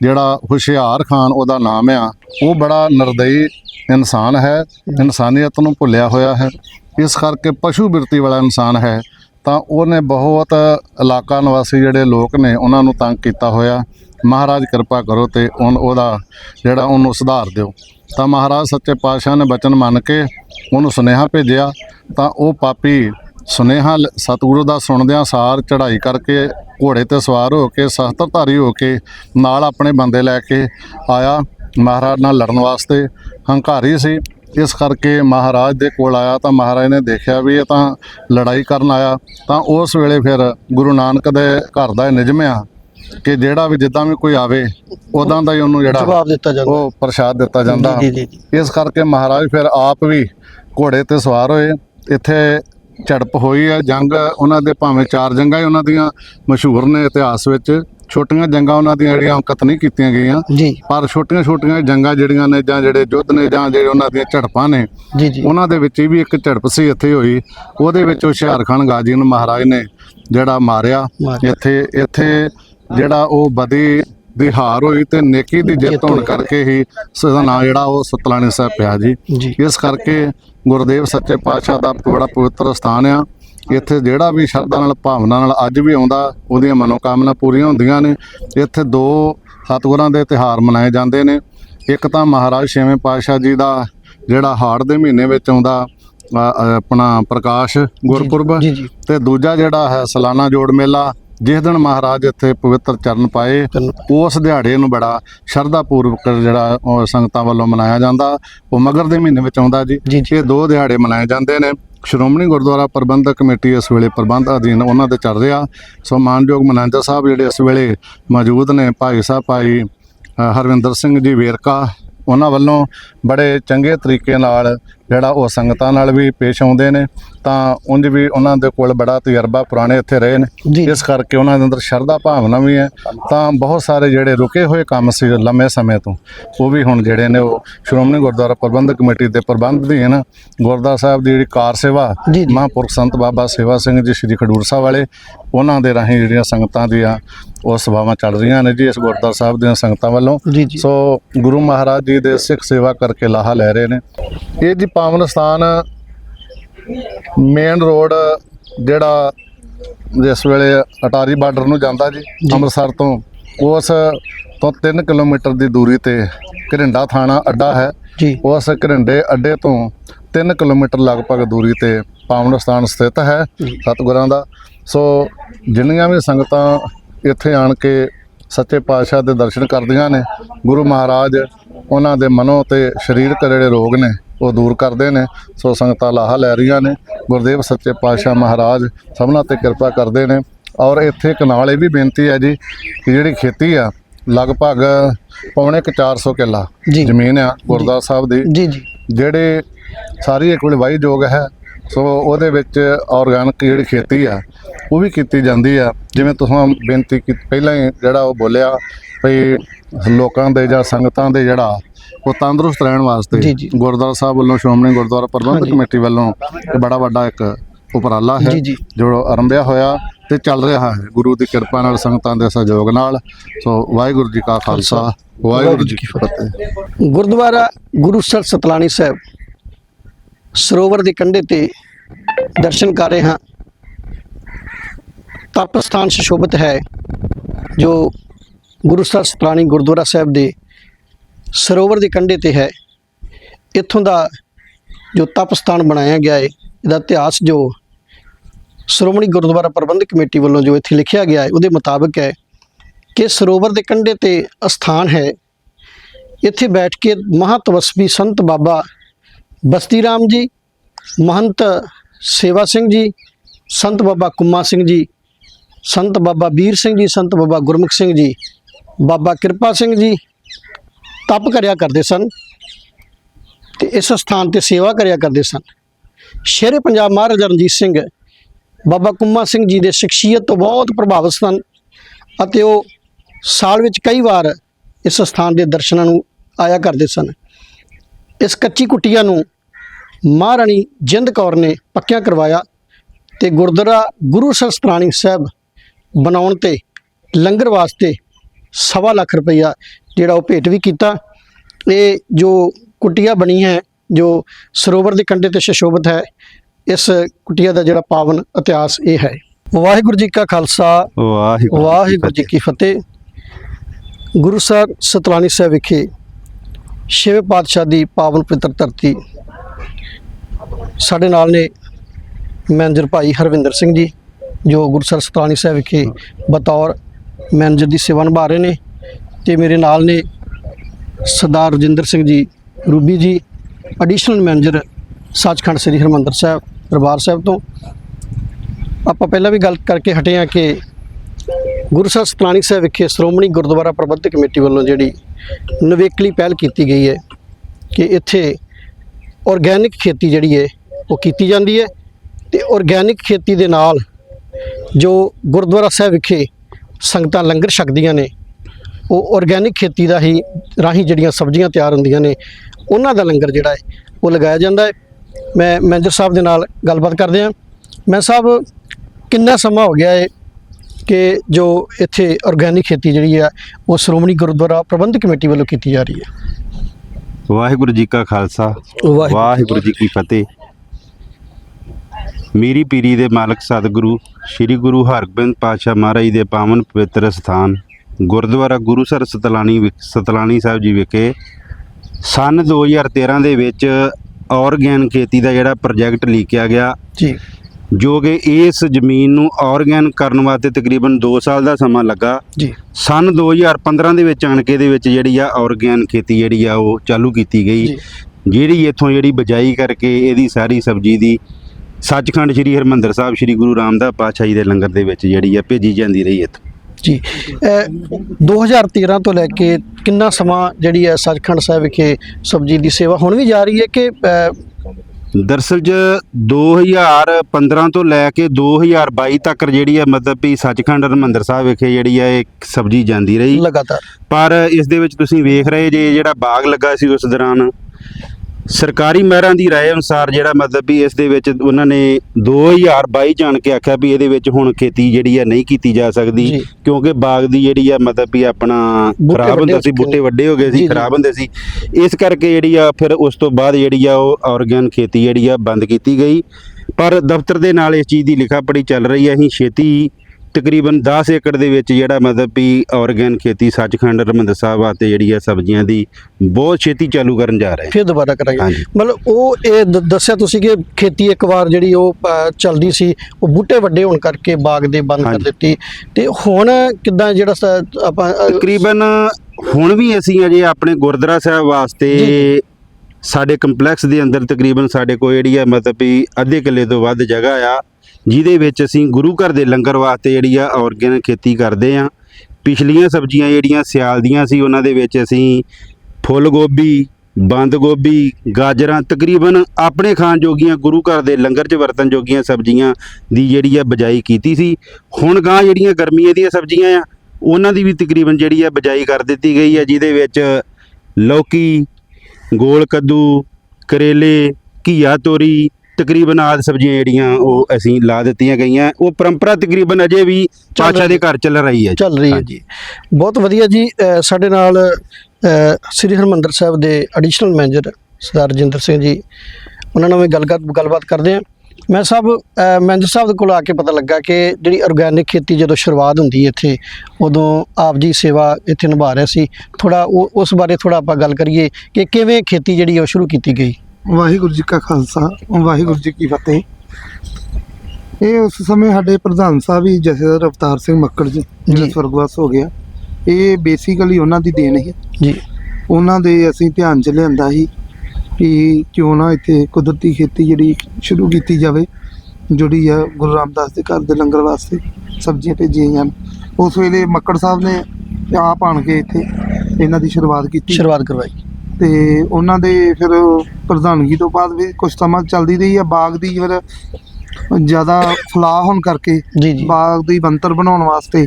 ਜਿਹੜਾ ਹੁਸ਼ਿਆਰ ਖਾਨ ਉਹਦਾ ਨਾਮ ਆ, ਉਹ ਬੜਾ ਨਿਰਦਈ ਇਨਸਾਨ ਹੈ, ਇਨਸਾਨੀਅਤ ਨੂੰ ਭੁੱਲਿਆ ਹੋਇਆ ਹੈ। ਇਸ ਕਰਕੇ ਪਸ਼ੂ ਬਿਰਤੀ ਵਾਲਾ ਇਨਸਾਨ ਹੈ, ਤਾਂ ਉਹਨੇ ਬਹੁਤ ਇਲਾਕਾ ਨਿਵਾਸੀ ਜਿਹੜੇ ਲੋਕ ਨੇ, ਉਹਨਾਂ ਨੂੰ ਤੰਗ ਕੀਤਾ ਹੋਇਆ। ਮਹਾਰਾਜ ਕਿਰਪਾ ਕਰੋ ਤੇ ਉਹਨ ਉਹਦਾ ਜਿਹੜਾ ਉਹਨੂੰ ਸੁਧਾਰ ਦਿਓ। ਤਾਂ ਮਹਾਰਾਜ ਸੱਚੇ ਪਾਤਸ਼ਾਹ ਨੇ ਬਚਨ ਮੰਨ ਕੇ ਉਹਨੂੰ ਸੁਨੇਹਾ ਭੇਜਿਆ, ਤਾਂ ਉਹ ਪਾਪੀ ਸੁਨੇਹਾ ਸਤਿਗੁਰੂ ਦਾ ਸੁਣਦਿਆਂ ਸਾਰ ਚੜ੍ਹਾਈ ਕਰਕੇ ਘੋੜੇ ਤੇ ਸਵਾਰ ਹੋ ਕੇ ਸ਼ਸਤਰਧਾਰੀ ਹੋ ਕੇ ਨਾਲ ਆਪਣੇ ਬੰਦੇ ਲੈ ਕੇ ਆਇਆ। ਮਹਾਰਾਜ ਨਾਲ ਲੜਨ ਵਾਸਤੇ ਹੰਕਾਰੀ ਸੀ। ਇਸ ਕਰਕੇ ਮਹਾਰਾਜ ਦੇ ਕੋਲ ਆਇਆ ਤਾਂ ਮਹਾਰਾਜ ਨੇ ਦੇਖਿਆ ਵੀ ਇਹ ਤਾਂ ਲੜਾਈ ਕਰਨ ਆਇਆ। ਤਾਂ ਉਸ ਵੇਲੇ ਫਿਰ ਗੁਰੂ ਨਾਨਕ ਦੇ ਘਰ ਦਾ ਨਿਯਮ ਆ ਕਿ ਜਿਹੜਾ ਵੀ ਜਿੱਦਾਂ ਵੀ ਕੋਈ ਆਵੇ ਉਦਾਂ ਦਾ ਹੀ ਉਹਨੂੰ ਜਿਹੜਾ ਜਵਾਬ ਦਿੱਤਾ ਜਾਂਦਾ। ਉਹ ਪ੍ਰਸ਼ਾਦ ਦਿੱਤਾ ਜਾਂਦਾ। ਇਸ ਕਰਕੇ ਮਹਾਰਾਜ ਫਿਰ ਆਪ ਵੀ ਘੋੜੇ ਤੇ ਸਵਾਰ ਹੋਏ। ਇੱਥੇ ਝੜਪ ਹੋਈ ਹੈ ਜੰਗ ਉਹਨਾਂ ਦੇ ਭਾਵੇਂ ਚਾਰ ਜੰਗਾਂ ਹੀ ਉਹਨਾਂ ਦੀਆਂ ਮਸ਼ਹੂਰ ਨੇ ਇਤਿਹਾਸ ਵਿੱਚ। ਛੋਟੀਆਂ ਜੰਗਾਂ ਉਹਨਾਂ ਦੀਆਂ ਜਿਹੜੀਆਂ ਅੰਕਿਤ ਨਹੀਂ ਕੀਤੀਆਂ ਗਈਆਂ। ਪਰ ਛੋਟੀਆਂ ਛੋਟੀਆਂ ਜੰਗਾਂ ਜਿਹੜੀਆਂ ਨੇ ਜਾਂ ਜਿਹੜੇ ਯੁੱਧ ਨੇ ਜਾਂ ਜਿਹੜੇ ਉਹਨਾਂ ਦੀਆਂ ਝੜਪਾਂ ਨੇ ਜੀ ਜੀ। ਉਹਨਾਂ ਦੇ ਵਿੱਚ ਵੀ ਇੱਕ ਝੜਪ ਸੀ ਇੱਥੇ ਹੋਈ। ਉਹਦੇ ਵਿੱਚ ਹੁਸ਼ਿਆਰ ਖਾਨ ਗਾਜੀ ਨੂੰ ਮਹਾਰਾਜ ਨੇ ਜਿਹੜਾ ਮਾਰਿਆ। ਇੱਥੇ ਇੱਥੇ ਜਿਹੜਾ ਉਹ ਬਦੀ ਦੀ ਹਾਰ ਹੋਈ ਤੇ ਨੇਕੀ ਦੀ ਜਿੱਤ ਹੋਣ ਕਰਕੇ ਹੀ ਸਦਾ ਜਿਹੜਾ ਉਹ ਸਤਲਾਣੀ ਸਾਹਿਬ ਪਿਆ ਜੀ। ਇਸ ਕਰਕੇ ਗੁਰਦੇਵ ਸੱਚੇ ਪਾਤਸ਼ਾਹ ਦਾ ਬੜਾ ਪਵਿੱਤਰ ਸਥਾਨ ਆ। ਇੱਥੇ ਜਿਹੜਾ ਵੀ ਸ਼ਰਧਾ ਨਾਲ ਭਾਵਨਾ ਨਾਲ ਅੱਜ ਵੀ ਆਉਂਦਾ ਉਹਦੀਆਂ ਮਨੋਕਾਮਨਾ ਪੂਰੀਆਂ ਹੁੰਦੀਆਂ ਨੇ। ਇੱਥੇ ਦੋ ਸਤਿਗੁਰਾਂ ਦੇ ਤਿਹਾਰ ਮਨਾਏ ਜਾਂਦੇ ਨੇ। ਇੱਕ ਤਾਂ ਮਹਾਰਾਜ ਛੇਵੇਂ ਪਾਤਸ਼ਾਹ ਜੀ ਦਾ ਜਿਹੜਾ ਹਾੜ ਦੇ ਮਹੀਨੇ ਵਿੱਚ ਆਉਂਦਾ ਆਪਣਾ ਪ੍ਰਕਾਸ਼ ਗੁਰਪੁਰਬ ਤੇ ਦੂਜਾ ਜਿਹੜਾ ਹੈ ਸਾਲਾਨਾ ਜੋੜ ਮੇਲਾ ਜਿਸ ਦਿਨ ਮਹਾਰਾਜ ਇੱਥੇ ਪਵਿੱਤਰ ਚਰਨ ਪਾਏ ਉਸ ਦਿਹਾੜੇ ਨੂੰ ਬੜਾ ਸ਼ਰਧਾ ਪੂਰਵਕ ਜਿਹੜਾ ਸੰਗਤਾਂ ਵੱਲੋਂ ਮਨਾਇਆ ਜਾਂਦਾ। ਉਹ ਮਗਰ ਦੇ ਮਹੀਨੇ ਵਿੱਚ ਆਉਂਦਾ ਜੀ। ਇਹ ਦੋ ਦਿਹਾੜੇ ਮਨਾਏ ਜਾਂਦੇ ਨੇ। ਸ਼੍ਰੋਮਣੀ ਗੁਰਦੁਆਰਾ ਪ੍ਰਬੰਧਕ ਕਮੇਟੀ ਇਸ ਵੇਲੇ ਪ੍ਰਬੰਧ ਅਧੀਨ ਉਹਨਾਂ ਦੇ ਚੱਲ ਰਿਹਾ। ਸੋ ਮਾਨਯੋਗ ਮਨੰਜਾ ਸਾਹਿਬ ਜਿਹੜੇ ਇਸ ਵੇਲੇ ਮੌਜੂਦ ਨੇ ਭਾਈ ਸਾਹਿਬ ਭਾਈ ਹਰਵਿੰਦਰ ਸਿੰਘ ਜੀ ਵੇਰਕਾ ਉਹਨਾਂ ਵੱਲੋਂ ਬੜੇ ਚੰਗੇ ਤਰੀਕੇ ਨਾਲ ਜਿਹੜਾ ਉਹ ਸੰਗਤਾਂ ਨਾਲ ਵੀ ਪੇਸ਼ ਆਉਂਦੇ ਨੇ ਤਾਂ ਉਂਝ ਵੀ ਉਹਨਾਂ ਦੇ ਕੋਲ ਬੜਾ ਤਜਰਬਾ ਪੁਰਾਣੇ ਇੱਥੇ ਰਹੇ ਨੇ। ਇਸ ਕਰਕੇ ਉਹਨਾਂ ਦੇ ਅੰਦਰ ਸ਼ਰਧਾ ਭਾਵਨਾ ਵੀ ਹੈ। ਤਾਂ ਬਹੁਤ ਸਾਰੇ ਜਿਹੜੇ ਰੁਕੇ ਹੋਏ ਕੰਮ ਸੀ ਲੰਮੇ ਸਮੇਂ ਤੋਂ ਉਹ ਵੀ ਹੁਣ ਜਿਹੜੇ ਨੇ ਉਹ ਸ਼੍ਰੋਮਣੀ ਗੁਰਦੁਆਰਾ ਪ੍ਰਬੰਧਕ ਕਮੇਟੀ ਦੇ ਪ੍ਰਬੰਧ ਦੀ ਹੈ ਨਾ ਗੁਰਦੁਆਰਾ ਸਾਹਿਬ ਦੀ ਜਿਹੜੀ ਕਾਰ ਸੇਵਾ। ਮਹਾਂਪੁਰਖ ਸੰਤ ਬਾਬਾ ਸੇਵਾ ਸਿੰਘ ਜੀ ਸ੍ਰੀ ਖਡੂਰ ਸਾਹਿਬ ਵਾਲੇ ਉਹਨਾਂ ਦੇ ਰਾਹੀਂ ਜਿਹੜੀਆਂ ਸੰਗਤਾਂ ਦੀਆਂ ਉਹ ਸੇਵਾਵਾਂ ਚੱਲ ਰਹੀਆਂ ਨੇ ਜੀ ਇਸ ਗੁਰਦੁਆਰਾ ਸਾਹਿਬ ਦੀਆਂ ਸੰਗਤਾਂ ਵੱਲੋਂ। ਸੋ ਗੁਰੂ ਮਹਾਰਾਜ ਜੀ ਦੇ ਸਿੱਖ ਸੇਵਾ ਕਰਕੇ ਲਾਹਾ ਲੈ ਰਹੇ ਨੇ। ਇਹ ਜੀ ਪਾਵਨ ਸਥਾਨ ਮੇਨ ਰੋਡ ਜਿਹੜਾ ਜਿਸ ਵੇਲੇ ਅਟਾਰੀ ਬਾਰਡਰ ਨੂੰ ਜਾਂਦਾ ਜੀ ਅੰਮ੍ਰਿਤਸਰ ਤੋਂ ਉਸ ਤੋਂ 3 ਕਿਲੋਮੀਟਰ ਦੀ ਦੂਰੀ ਤੇ ਘਰਿੰਡਾ ਥਾਣਾ ਅੱਡਾ ਹੈ। ਉਸ ਘਰਿੰਡੇ ਅੱਡੇ ਤੋਂ 3 ਕਿਲੋਮੀਟਰ ਲਗਭਗ ਦੂਰੀ ਤੇ ਪਾਵਨ ਸਥਾਨ ਸਥਿਤ ਹੈ ਸਤਿਗੁਰਾਂ ਦਾ। ਸੋ ਜਿੰਨੀਆਂ ਵੀ ਸੰਗਤਾਂ ਇੱਥੇ ਆਣ ਕੇ ਸੱਚੇ ਪਾਤਸ਼ਾਹ ਦੇ ਦਰਸ਼ਨ ਕਰਦੀਆਂ ਨੇ ਗੁਰੂ ਮਹਾਰਾਜ ਉਹਨਾਂ ਦੇ ਮਨੋਂ ਤੇ ਸਰੀਰਕ ਜਿਹੜੇ ਰੋਗ ਨੇ ਉਹ ਦੂਰ ਕਰਦੇ ਨੇ ਸੋ ਸੰਗਤਾਂ ਲਾਹਾ ਲੈ ਰਹੀਆਂ ਨੇ ਗੁਰਦੇਵ ਸੱਚੇ ਪਾਤਸ਼ਾਹ ਮਹਾਰਾਜ ਸਭਨਾਂ ਤੇ ਕਿਰਪਾ ਕਰਦੇ ਨੇ ਔਰ ਇੱਥੇ ਇੱਕ ਨਾਲ ਇਹ ਵੀ ਬੇਨਤੀ ਹੈ ਜੀ ਕਿ ਜਿਹੜੀ ਖੇਤੀ ਆ ਲਗਭਗ ਪੌਣੇ ਕੁ 400 ਕਿੱਲਾ। ਜ਼ਮੀਨ ਆ ਗੁਰਦੁਆਰਾ ਸਾਹਿਬ ਦੀ ਜੀ ਜੀ ਜਿਹੜੇ ਸਾਰੀ ਇੱਕ ਵੇਲੇ ਵਾਹੀਯੋਗ ਹੈ ਸੋ ਉਹਦੇ ਵਿੱਚ ਆਰਗੈਨਿਕ ਜਿਹੜੀ ਖੇਤੀ ਆ ਉਹ ਵੀ ਕੀਤੀ ਜਾਂਦੀ ਆ। ਜਿਵੇਂ ਤੁਸੀਂ ਬੇਨਤੀ ਕੀਤੀ ਪਹਿਲਾਂ ਹੀ ਜਿਹੜਾ ਉਹ ਬੋਲਿਆ ਵੀ ਲੋਕਾਂ ਦੇ ਜਾਂ ਸੰਗਤਾਂ ਦੇ ਜਿਹੜਾ ਉਹ ਤੰਦਰੁਸਤ ਰਹਿਣ ਵਾਸਤੇ। ਗੁਰਦੁਆਰਾ ਸਾਹਿਬ ਵੱਲੋਂ ਸ਼੍ਰੋਮਣੀ ਗੁਰਦੁਆਰਾ ਪ੍ਰਬੰਧਕ। ਕਮੇਟੀ ਵੱਲੋਂ ਬੜਾ ਵੱਡਾ ਇੱਕ ਉਪਰਾਲਾ ਹੈ ਜੀ, ਆਰੰਭਿਆ ਹੋਇਆ ਤੇ ਚੱਲ ਰਿਹਾ ਹੈ। ਗੁਰੂ ਦੀ ਕਿਰਪਾ ਨਾਲ ਸੰਗਤਾਂ ਦੇ ਸਹਿਯੋਗ ਨਾਲ। ਸੋ ਵਾਹਿਗੁਰੂ ਜੀ ਕਾ ਖਾਲਸਾ ਵਾਹਿਗੁਰੂ ਜੀ ਕੀ ਫਤਿਹ। ਗੁਰਦੁਆਰਾ ਗੁਰੂਸਰ ਸਤਲਾਣੀ ਸਾਹਿਬ ਸਰੋਵਰ ਦੇ ਕੰਢੇ ਤੇ ਦਰਸ਼ਨ ਕਰ ਰਹੇ ਹਾਂ। ਤਪ ਸਥਾਨ ਸੁਸ਼ੋਭਿਤ ਹੈ, ਜੋ ਗੁਰੂਸਰ ਸਤਲਾਣੀ ਗੁਰਦੁਆਰਾ ਸਾਹਿਬ ਦੇ ਸਰੋਵਰ ਦੇ ਕੰਢੇ ਤੇ ਹੈ। ਇੱਥੋਂ ਦਾ ਜੋ ਤਪ ਸਥਾਨ ਬਣਾਇਆ ਗਿਆ ਹੈ, ਇਹਦਾ ਇਤਿਹਾਸ ਜੋ ਸ਼੍ਰੋਮਣੀ ਗੁਰਦੁਆਰਾ ਪ੍ਰਬੰਧਕ ਕਮੇਟੀ ਵੱਲੋਂ ਜੋ ਇੱਥੇ ਲਿਖਿਆ ਗਿਆ ਹੈ, ਉਹਦੇ ਮੁਤਾਬਕ ਹੈ ਕਿ ਸਰੋਵਰ ਦੇ ਕੰਢੇ ਤੇ ਅਸਥਾਨ ਹੈ। ਇੱਥੇ ਬੈਠ ਕੇ ਮਹਾਤਵਸਵੀ ਸੰਤ ਬਾਬਾ ਬਸਤੀ ਰਾਮ ਜੀ, ਮਹੰਤ ਸੇਵਾ ਸਿੰਘ ਜੀ, ਸੰਤ ਬਾਬਾ ਕੁੰਮਾ ਸਿੰਘ ਜੀ, ਸੰਤ ਬਾਬਾ ਵੀਰ ਸਿੰਘ ਜੀ, ਸੰਤ ਬਾਬਾ ਗੁਰਮੁਖ ਸਿੰਘ ਜੀ, ਬਾਬਾ ਕਿਰਪਾ ਸਿੰਘ ਜੀ ਤਪ ਕਰਿਆ ਕਰਦੇ ਸਨ ਤੇ ਇਸ ਸਥਾਨ ਤੇ ਸੇਵਾ ਕਰਿਆ ਕਰਦੇ ਸਨ। ਸ਼ੇਰੇ ਪੰਜਾਬ ਮਹਾਰਾਜਾ ਰਣਜੀਤ ਸਿੰਘ, ਬਾਬਾ ਕੁੰਮਾ ਸਿੰਘ ਜੀ ਦੇ ਸ਼ਖਸੀਅਤ ਤੋਂ ਬਹੁਤ ਪ੍ਰਭਾਵਿਤ ਸਨ ਅਤੇ ਉਹ ਸਾਲ ਵਿੱਚ ਕਈ ਵਾਰ ਇਸ ਸਥਾਨ ਦੇ ਦਰਸ਼ਨਾਂ ਨੂੰ ਆਇਆ ਕਰਦੇ ਸਨ। ਇਸ ਕੱਚੀ ਕੁੱਟੀਆਂ ਨੂੰ ਮਹਾਰਾਣੀ ਜਿੰਦ ਕੌਰ ਨੇ ਪੱਕਿਆ ਕਰਵਾਇਆ ਤੇ ਗੁਰਦੁਆਰਾ ਗੁਰੂ ਸਸਤਰਾਣੀ ਸਾਹਿਬ ਬਣਾਉਣ ਤੇ ਲੰਗਰ ਵਾਸਤੇ ਸਵਾ ਲੱਖ ਰੁਪਈਆ ਜਿਹੜਾ ਉਹ ਭੇਟ ਵੀ ਕੀਤਾ। ਇਹ ਜੋ ਕੁੱਟੀਆ ਬਣੀ ਹੈ ਜੋ ਸਰੋਵਰ ਦੇ ਕੰਢੇ ਤੇ ਸ਼ਸ਼ੋਭਤ ਹੈ ਇਸ ਕੁੱਟੀਆ ਦਾ ਜਿਹੜਾ ਪਾਵਨ ਇਤਿਹਾਸ ਇਹ ਹੈ। ਵਾਹਿਗੁਰੂ ਜੀ ਕਾ ਖਾਲਸਾ ਵਾਹਿਗੁਰੂ ਵਾਹਿਗੁਰੂ ਜੀ ਕੀ ਫਤਿਹ। ਗੁਰੂ ਸਾਹਿਬ ਸਤਲਾਨੀ ਸਾਹਿਬ ਵਿਖੇ ਛੇਵੇਂ ਪਾਤਸ਼ਾਹ ਦੀ ਪਾਵਨ ਪਵਿੱਤਰ ਧਰਤੀ। ਸਾਡੇ ਨਾਲ ਨੇ ਮੈਨੇਜਰ ਭਾਈ ਹਰਵਿੰਦਰ ਸਿੰਘ ਜੀ, ਜੋ ਗੁਰਸਰ ਸਤਾਨੀ ਸਾਹਿਬ ਵਿਖੇ ਬਤੌਰ ਮੈਨੇਜਰ ਦੀ ਸੇਵਾ ਨਿਭਾ ਰਹੇ ਨੇ ਤੇ ਮੇਰੇ ਨਾਲ ਨੇ ਸਰਦਾਰ Rajinder Singh ji Ruby ji additional manager Sachkhand Sri Harmandir Sahib, Darbar Sahib ਤੋਂ। ਆਪਾਂ ਪਹਿਲਾਂ ਵੀ ਗੱਲ ਕਰਕੇ ਹਟੇ ਆ ਕਿ ਗੁਰਸਰ ਸਤਨਾਨੀ ਸਾਹਿਬ ਵਿਖੇ ਸ਼੍ਰੋਮਣੀ ਗੁਰਦੁਆਰਾ ਪ੍ਰਬੰਧਕ ਕਮੇਟੀ ਵੱਲੋਂ ਜਿਹੜੀ ਨਵੇਕਲੀ ਪਹਿਲ ਕੀਤੀ ਗਈ ਹੈ ਕਿ ਇੱਥੇ ਆਰਗੈਨਿਕ ਖੇਤੀ ਜਿਹੜੀ ਹੈ ਉਹ ਕੀਤੀ ਜਾਂਦੀ ਹੈ ਤੇ ਆਰਗੈਨਿਕ ਖੇਤੀ ਦੇ ਨਾਲ ਜੋ ਗੁਰਦੁਆਰਾ ਸਾਹਿਬ ਵਿਖੇ ਸੰਗਤਾਂ ਲੰਗਰ ਛਕਦੀਆਂ ਨੇ, ਉਹ ਆਰਗੈਨਿਕ ਖੇਤੀ ਦਾ ਹੀ ਰਾਹੀਂ ਜਿਹੜੀਆਂ ਸਬਜ਼ੀਆਂ ਤਿਆਰ ਹੁੰਦੀਆਂ ਨੇ, ਉਹਨਾਂ ਦਾ ਲੰਗਰ ਜਿਹੜਾ ਹੈ ਉਹ ਲਗਾਇਆ ਜਾਂਦਾ ਹੈ। ਮੈਂ ਮੈਨੇਜਰ ਸਾਹਿਬ ਦੇ ਨਾਲ ਗੱਲਬਾਤ ਕਰਦੇ ਹਾਂ। ਮੈਂ ਸਾਹਿਬ, ਕਿੰਨਾ ਸਮਾਂ ਹੋ ਗਿਆ ਹੈ ਕਿ ਜੋ ਇੱਥੇ ਆਰਗੈਨਿਕ ਖੇਤੀ ਜਿਹੜੀ ਹੈ ਉਹ ਸ਼੍ਰੋਮਣੀ ਗੁਰਦੁਆਰਾ ਪ੍ਰਬੰਧਕ ਕਮੇਟੀ ਵੱਲੋਂ ਕੀਤੀ ਜਾ ਰਹੀ ਹੈ। ਵਾਹਿਗੁਰੂ ਜੀ ਕਾ ਖਾਲਸਾ ਵਾਹਿਗੁਰੂ ਜੀ ਕੀ ਫਤਿਹ। ਮੇਰੀ ਪੀਰੀ ਦੇ ਮਾਲਕ ਸਤਿਗੁਰੂ ਸ੍ਰੀ ਗੁਰੂ ਹਰਗੋਬਿੰਦ ਪਾਤਸ਼ਾਹ ਮਹਾਰਾਜ ਦੇ ਪਾਵਨ ਪਵਿੱਤਰ ਸਥਾਨ ਗੁਰਦੁਆਰਾ ਗੁਰੂਸਰ ਸਤਲਾਣੀ ਸਤਲਾਣੀ ਸਾਹਿਬ ਜੀ ਵਿਖੇ ਸਨ 2013 ਦੇ ਵਿੱਚ ਆਰਗੈਨ ਖੇਤੀ ਦਾ ਜਿਹੜਾ ਪ੍ਰੋਜੈਕਟ ਲੀਕਿਆ ਗਿਆ। ਜੀ। ਜੋ ਕਿ ਇਸ ਜ਼ਮੀਨ ਨੂੰ ਆਰਗੈਨ ਕਰਨ ਵਾਸਤੇ ਤਕਰੀਬਨ 2 ਸਾਲ ਦਾ ਸਮਾਂ ਲੱਗਾ। ਜੀ। ਸਨ 2015 ਦੇ ਵਿੱਚ ਆਣ ਕੇ ਦੇ ਵਿੱਚ ਜਿਹੜੀ ਆ ਆਰਗੈਨ ਖੇਤੀ ਜਿਹੜੀ ਆ ਉਹ ਚਾਲੂ ਕੀਤੀ ਗਈ। ਜੀ। ਜਿਹੜੀ ਇੱਥੋਂ ਜਿਹੜੀ ਬਜਾਈ ਕਰਕੇ ਇਹਦੀ ਸਾਰੀ ਸਬਜ਼ੀ ਦੀ ਸੱਚਖੰਡ ਸ੍ਰੀ ਹਰਿਮੰਦਰ ਸਾਹਿਬ ਸ੍ਰੀ ਗੁਰੂ ਰਾਮਦਾਸ ਪਾਤਸ਼ਾਹ ਜੀ ਦੇ ਲੰਗਰ ਦੇ ਵਿੱਚ ਜਿਹੜੀ ਆ ਭੇਜੀ ਜਾਂਦੀ ਰਹੀ ਇੱਥੋਂ। ਜੀ। ਅਹ 2013 ਤੋਂ ਲੈ ਕੇ ਕਿੰਨਾ ਸਮਾਂ ਜਿਹੜੀ ਹੈ ਸੱਚਖੰਡ ਸਾਹਿਬ ਵਿਖੇ ਸਬਜ਼ੀ ਦੀ ਸੇਵਾ ਹੁਣ ਵੀ ਜਾਰੀ ਹੈ ਕਿ ਦਰਸਲ 'ਚ 2015 ਤੋਂ ਲੈ ਕੇ 2022 ਤੱਕ ਜਿਹੜੀ ਆ ਮਤਲਬ ਵੀ ਸੱਚਖੰਡ ਹਰਿਮੰਦਰ ਸਾਹਿਬ ਵਿਖੇ ਜਿਹੜੀ ਆ ਇਹ ਸਬਜ਼ੀ ਜਾਂਦੀ ਰਹੀ। ਲਗਾਤਾਰ। ਪਰ ਇਸ ਦੇ ਵਿੱਚ ਤੁਸੀਂ ਵੇਖ ਰਹੇ ਜੇ ਜਿਹੜਾ ਬਾਗ ਲੱਗਾ ਸੀ ਉਸ ਦੌਰਾਨ ਸਰਕਾਰੀ ਮਹਿਰਾਂ ਦੀ رائے ਅਨੁਸਾਰ ਜਿਹੜਾ ਮਤਲਬ ਵੀ ਇਸ ਦੇ ਵਿੱਚ ਉਹਨਾਂ ਨੇ 2022 ਜਾਣ ਕੇ ਆਖਿਆ ਵੀ ਇਹਦੇ ਵਿੱਚ ਹੁਣ ਖੇਤੀ ਜਿਹੜੀ ਆ ਨਹੀਂ ਕੀਤੀ ਜਾ ਸਕਦੀ ਜੀ। ਕਿਉਂਕਿ ਬਾਗ ਦੀ ਜਿਹੜੀ ਆ ਮਤਲਬ ਵੀ ਆਪਣਾ ਬੂਟੇ ਖਰਾਬ ਵੱਡੇ ਹੁੰਦੇ ਹੋ ਸੀ ਚੁੱਕੇ ਬੂਟੇ ਨੇ। ਵੱਡੇ ਹੋ ਗਏ ਜੀ, ਸੀ ਜੀ। ਖਰਾਬ ਹੁੰਦੇ ਸੀ ਇਸ ਕਰਕੇ ਜਿਹੜੀ ਆ ਫਿਰ ਉਸ ਤੋਂ ਬਾਅਦ ਜਿਹੜੀ ਆ ਉਹ ਆਰਗੈਨ ਖੇਤੀ ਜਿਹੜੀ ਆ ਬੰਦ ਕੀਤੀ ਗਈ ਪਰ ਦਫ਼ਤਰ ਦੇ ਨਾਲ ਇਸ ਚੀਜ਼ ਦੀ ਲਿਖਾ ਪੜੀ ਚੱਲ ਰਹੀ ਹੈ ਅਸੀਂ ਛੇਤੀ ਤਕਰੀਬਨ 10 ਏਕੜ ਦੇ ਵਿੱਚ ਜਿਹੜਾ ਮਤਲਬ ਵੀ ਆਰਗੈਨ ਖੇਤੀ ਸੱਚਖੰਡ ਹਰਿਮੰਦਰ ਸਾਹਿਬ ਵਾਸਤੇ ਜਿਹੜੀ ਆ ਸਬਜ਼ੀਆਂ ਦੀ ਬਹੁਤ ਛੇਤੀ ਚਾਲੂ ਕਰਨ ਜਾ ਰਹੇ ਹਾਂ ਫਿਰ ਦੁਬਾਰਾ ਕਰਾਂਗੇ। ਮਤਲਬ ਉਹ ਇਹ ਦੱਸਿਆ ਤੁਸੀਂ ਕਿ ਖੇਤੀ ਇੱਕ ਵਾਰ ਜਿਹੜੀ ਉਹ ਚੱਲਦੀ ਸੀ ਉਹ ਬੂਟੇ ਵੱਡੇ ਹੋਣ ਕਰਕੇ ਬਾਗ ਦੇ ਬੰਦ ਕਰ। ਦਿੱਤੀ ਤੇ ਹੁਣ ਕਿਦਾਂ ਜਿਹੜਾ ਆਪਾਂ ਤਕਰੀਬਨ ਹੁਣ ਵੀ ਅਸੀਂ ਅਜੇ ਆਪਣੇ ਗੁਰਦੁਆਰਾ ਸਾਹਿਬ ਵਾਸਤੇ। ਸਾਡੇ ਕੰਪਲੈਕਸ ਦੇ ਅੰਦਰ ਤਕਰੀਬਨ ਸਾਡੇ ਕੋਲ ਜਿਹੜੀ ਆ ਮਤਲਬ ਵੀ ਅੱਧੇ ਕਿੱਲੇ ਤੋਂ ਵੱਧ ਜਗ੍ਹਾ ਆ ਜਿਹਦੇ ਵਿੱਚ ਅਸੀਂ ਗੁਰੂ ਘਰ ਦੇ ਲੰਗਰ ਵਾਸਤੇ ਜਿਹੜੀ ਆ ਆਰਗੈਨਿਕ ਖੇਤੀ ਕਰਦੇ ਆ। ਪਿਛਲੀਆਂ ਸਬਜ਼ੀਆਂ ਜਿਹੜੀਆਂ ਸਿਆਲ ਦੀਆਂ ਸੀ, ਉਹਨਾਂ ਦੇ ਵਿੱਚ ਅਸੀਂ ਫੁੱਲ ਗੋਭੀ, ਬੰਦ ਗੋਭੀ, ਗਾਜਰਾਂ, ਤਕਰੀਬਨ ਆਪਣੇ ਖਾਣ ਜੋਗੀਆਂ ਗੁਰੂ ਘਰ ਦੇ ਲੰਗਰ 'ਚ ਵਰਤਨ ਜੋਗੀਆਂ ਸਬਜ਼ੀਆਂ ਦੀ ਜਿਹੜੀ ਆ ਬਜਾਈ ਕੀਤੀ ਸੀ। ਹੁਣ ਗਾਂ ਜਿਹੜੀਆਂ ਗਰਮੀਆਂ ਦੀਆਂ ਸਬਜ਼ੀਆਂ ਆ, ਉਹਨਾਂ ਦੀ ਵੀ ਤਕਰੀਬਨ ਜਿਹੜੀ ਆ ਬਜਾਈ ਕਰ ਦਿੱਤੀ ਗਈ ਆ, ਜਿਹਦੇ ਵਿੱਚ ਲੌਕੀ, ਗੋਲ ਕੱਦੂ, ਕਰੇਲੇ, ਘੀਆ ਤੋਰੀ ਤਕਰੀਬਨ ਆਦ ਸਬਜ਼ੀਆਂ ਜਿਹੜੀਆਂ ਉਹ ਅਸੀਂ ਲਾ ਦਿੱਤੀਆਂ ਗਈਆਂ। ਉਹ ਪਰੰਪਰਾ ਤਕਰੀਬਨ ਅਜੇ ਵੀ ਪਾਤਸ਼ਾਹ ਦੇ ਘਰ ਚੱਲ ਰਹੀ ਹੈ। ਚੱਲ ਰਹੀ ਹੈ। ਜੀ ਬਹੁਤ ਵਧੀਆ ਜੀ। ਸਾਡੇ ਨਾਲ ਸ੍ਰੀ ਹਰਿਮੰਦਰ ਸਾਹਿਬ ਦੇ ਐਡੀਸ਼ਨਲ ਮੈਨੇਜਰ ਸਰਦਾਰ ਰਜਿੰਦਰ ਸਿੰਘ ਜੀ ਉਹਨਾਂ ਨਾਲ ਵੀ ਗੱਲਬਾਤ ਗੱਲਬਾਤ ਕਰਦੇ ਹਾਂ। ਮੈਂ ਅਹ, ਮੈਨੇਜਰ ਸਾਹਿਬ ਦੇ ਕੋਲ ਆ ਕੇ ਪਤਾ ਲੱਗਾ ਕਿ ਜਿਹੜੀ ਆਰਗੈਨਿਕ ਖੇਤੀ ਜਦੋਂ ਸ਼ੁਰੂਆਤ ਹੁੰਦੀ ਹੈ ਇੱਥੇ ਉਦੋਂ ਆਪ ਜੀ ਸੇਵਾ ਇੱਥੇ ਨਿਭਾ ਰਿਹਾ ਸੀ। ਥੋੜਾ ਉਸ ਬਾਰੇ ਥੋੜਾ ਆਪਾਂ ਗੱਲ ਕਰੀਏ ਕਿ ਕਿਵੇਂ ਖੇਤੀ ਜਿਹੜੀ ਉਹ ਸ਼ੁਰੂ ਕੀਤੀ ਗਈ। ਵਾਹਿਗੁਰੂ ਜੀ ਕਾ ਖਾਲਸਾ ਵਾਹਿਗੁਰੂ ਜੀ ਕੀ ਫਤਿਹ। ਇਹ ਉਸ ਸਮੇਂ ਸਾਡੇ ਪ੍ਰਧਾਨ ਸਾਹਿਬ ਹੀ ਜਥੇਦਾਰ ਅਵਤਾਰ ਸਿੰਘ ਮੱਕੜ ਜੀ ਜਿਹੜੇ। ਸਵਰਗਵਾਸ ਹੋ ਗਿਆ। ਇਹ ਬੇਸਿਕਲੀ ਉਹਨਾਂ ਦੀ ਦੇਣ ਹੈ ਜੀ। ਉਹਨਾਂ ਦੇ ਅਸੀਂ ਧਿਆਨ ਚ ਲਿਆਂਦਾ ਸੀ ਕਿ ਕਿਉਂ ਨਾ ਇੱਥੇ ਕੁਦਰਤੀ ਖੇਤੀ ਜਿਹੜੀ ਸ਼ੁਰੂ ਕੀਤੀ ਜਾਵੇ ਜਿਹੜੀ ਆ ਗੁਰੂ ਰਾਮਦਾਸ ਦੇ ਘਰ ਦੇ ਲੰਗਰ ਵਾਸਤੇ ਸਬਜ਼ੀਆਂ ਭੇਜੀਆਂ ਜਾਣ। ਉਸ ਵੇਲੇ ਮੱਕੜ ਸਾਹਿਬ ਨੇ ਆਪ ਆਣ ਕੇ ਇੱਥੇ ਇਹਨਾਂ ਦੀ ਸ਼ੁਰੂਆਤ ਕੀਤੀ। ਸ਼ੁਰੂਆਤ ਕਰਵਾਈ। ਤੇ ਉਹਨਾਂ ਦੇ ਫਿਰ ਪ੍ਰਧਾਨਗੀ ਤੋਂ ਬਾਅਦ ਵੀ ਕੁਝ ਸਮਾਂ ਚੱਲਦੀ ਰਹੀ ਆ ਬਾਗ ਦੀ ਫਿਰ ਜ਼ਿਆਦਾ ਫਲਾਹ ਹੋਣ ਕਰਕੇ ਜੀ ਜੀ। ਬਾਗ ਦੀ ਬੰਤਰ ਬਣਾਉਣ ਵਾਸਤੇ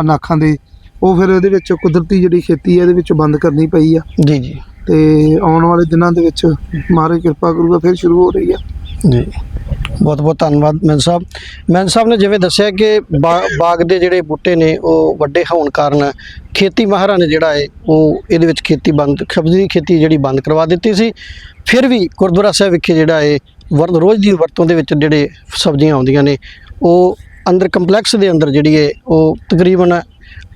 ਅਨਾਖਾਂ ਦੇ ਉਹ ਫਿਰ ਇਹਦੇ ਵਿੱਚ ਕੁਦਰਤੀ ਜਿਹੜੀ ਖੇਤੀ ਹੈ ਇਹਦੇ ਵਿੱਚ ਬੰਦ ਕਰਨੀ ਪਈ ਆ। ਜੀ ਜੀ। ਤੇ ਆਉਣ ਵਾਲੇ ਦਿਨਾਂ ਦੇ ਵਿੱਚ ਮਹਾਰਾਜ ਕਿਰਪਾ ਕਰੂਗਾ ਫਿਰ ਸ਼ੁਰੂ ਹੋ ਰਹੀ ਆ। ਜੀ। ਬਹੁਤ ਬਹੁਤ ਧੰਨਵਾਦ ਮੈਨ ਸਾਹਿਬ। ਮੈਨ ਸਾਹਿਬ ਨੇ ਜਿਵੇਂ ਦੱਸਿਆ ਕਿ ਬਾ- ਬਾਗ ਦੇ ਜਿਹੜੇ ਬੂਟੇ ਨੇ ਉਹ ਵੱਡੇ ਹੋਣ ਕਾਰਨ ਖੇਤੀ ਮਾਹਰਾਂ ਨੇ ਜਿਹੜਾ ਹੈ ਉਹ ਇਹਦੇ ਵਿੱਚ ਖੇਤੀ ਬੰਦ, ਸਬਜ਼ੀ ਦੀ ਖੇਤੀ ਜਿਹੜੀ ਬੰਦ ਕਰਵਾ ਦਿੱਤੀ ਸੀ। ਫਿਰ ਵੀ ਗੁਰਦੁਆਰਾ ਸਾਹਿਬ ਵਿਖੇ ਜਿਹੜਾ ਹੈ ਵਰ, ਰੋਜ਼ ਦੀ ਵਰਤੋਂ ਦੇ ਵਿੱਚ ਜਿਹੜੇ ਸਬਜ਼ੀਆਂ ਆਉਂਦੀਆਂ ਨੇ, ਉਹ ਅੰਦਰ ਕੰਪਲੈਕਸ ਦੇ ਅੰਦਰ ਜਿਹੜੀ ਹੈ ਉਹ ਤਕਰੀਬਨ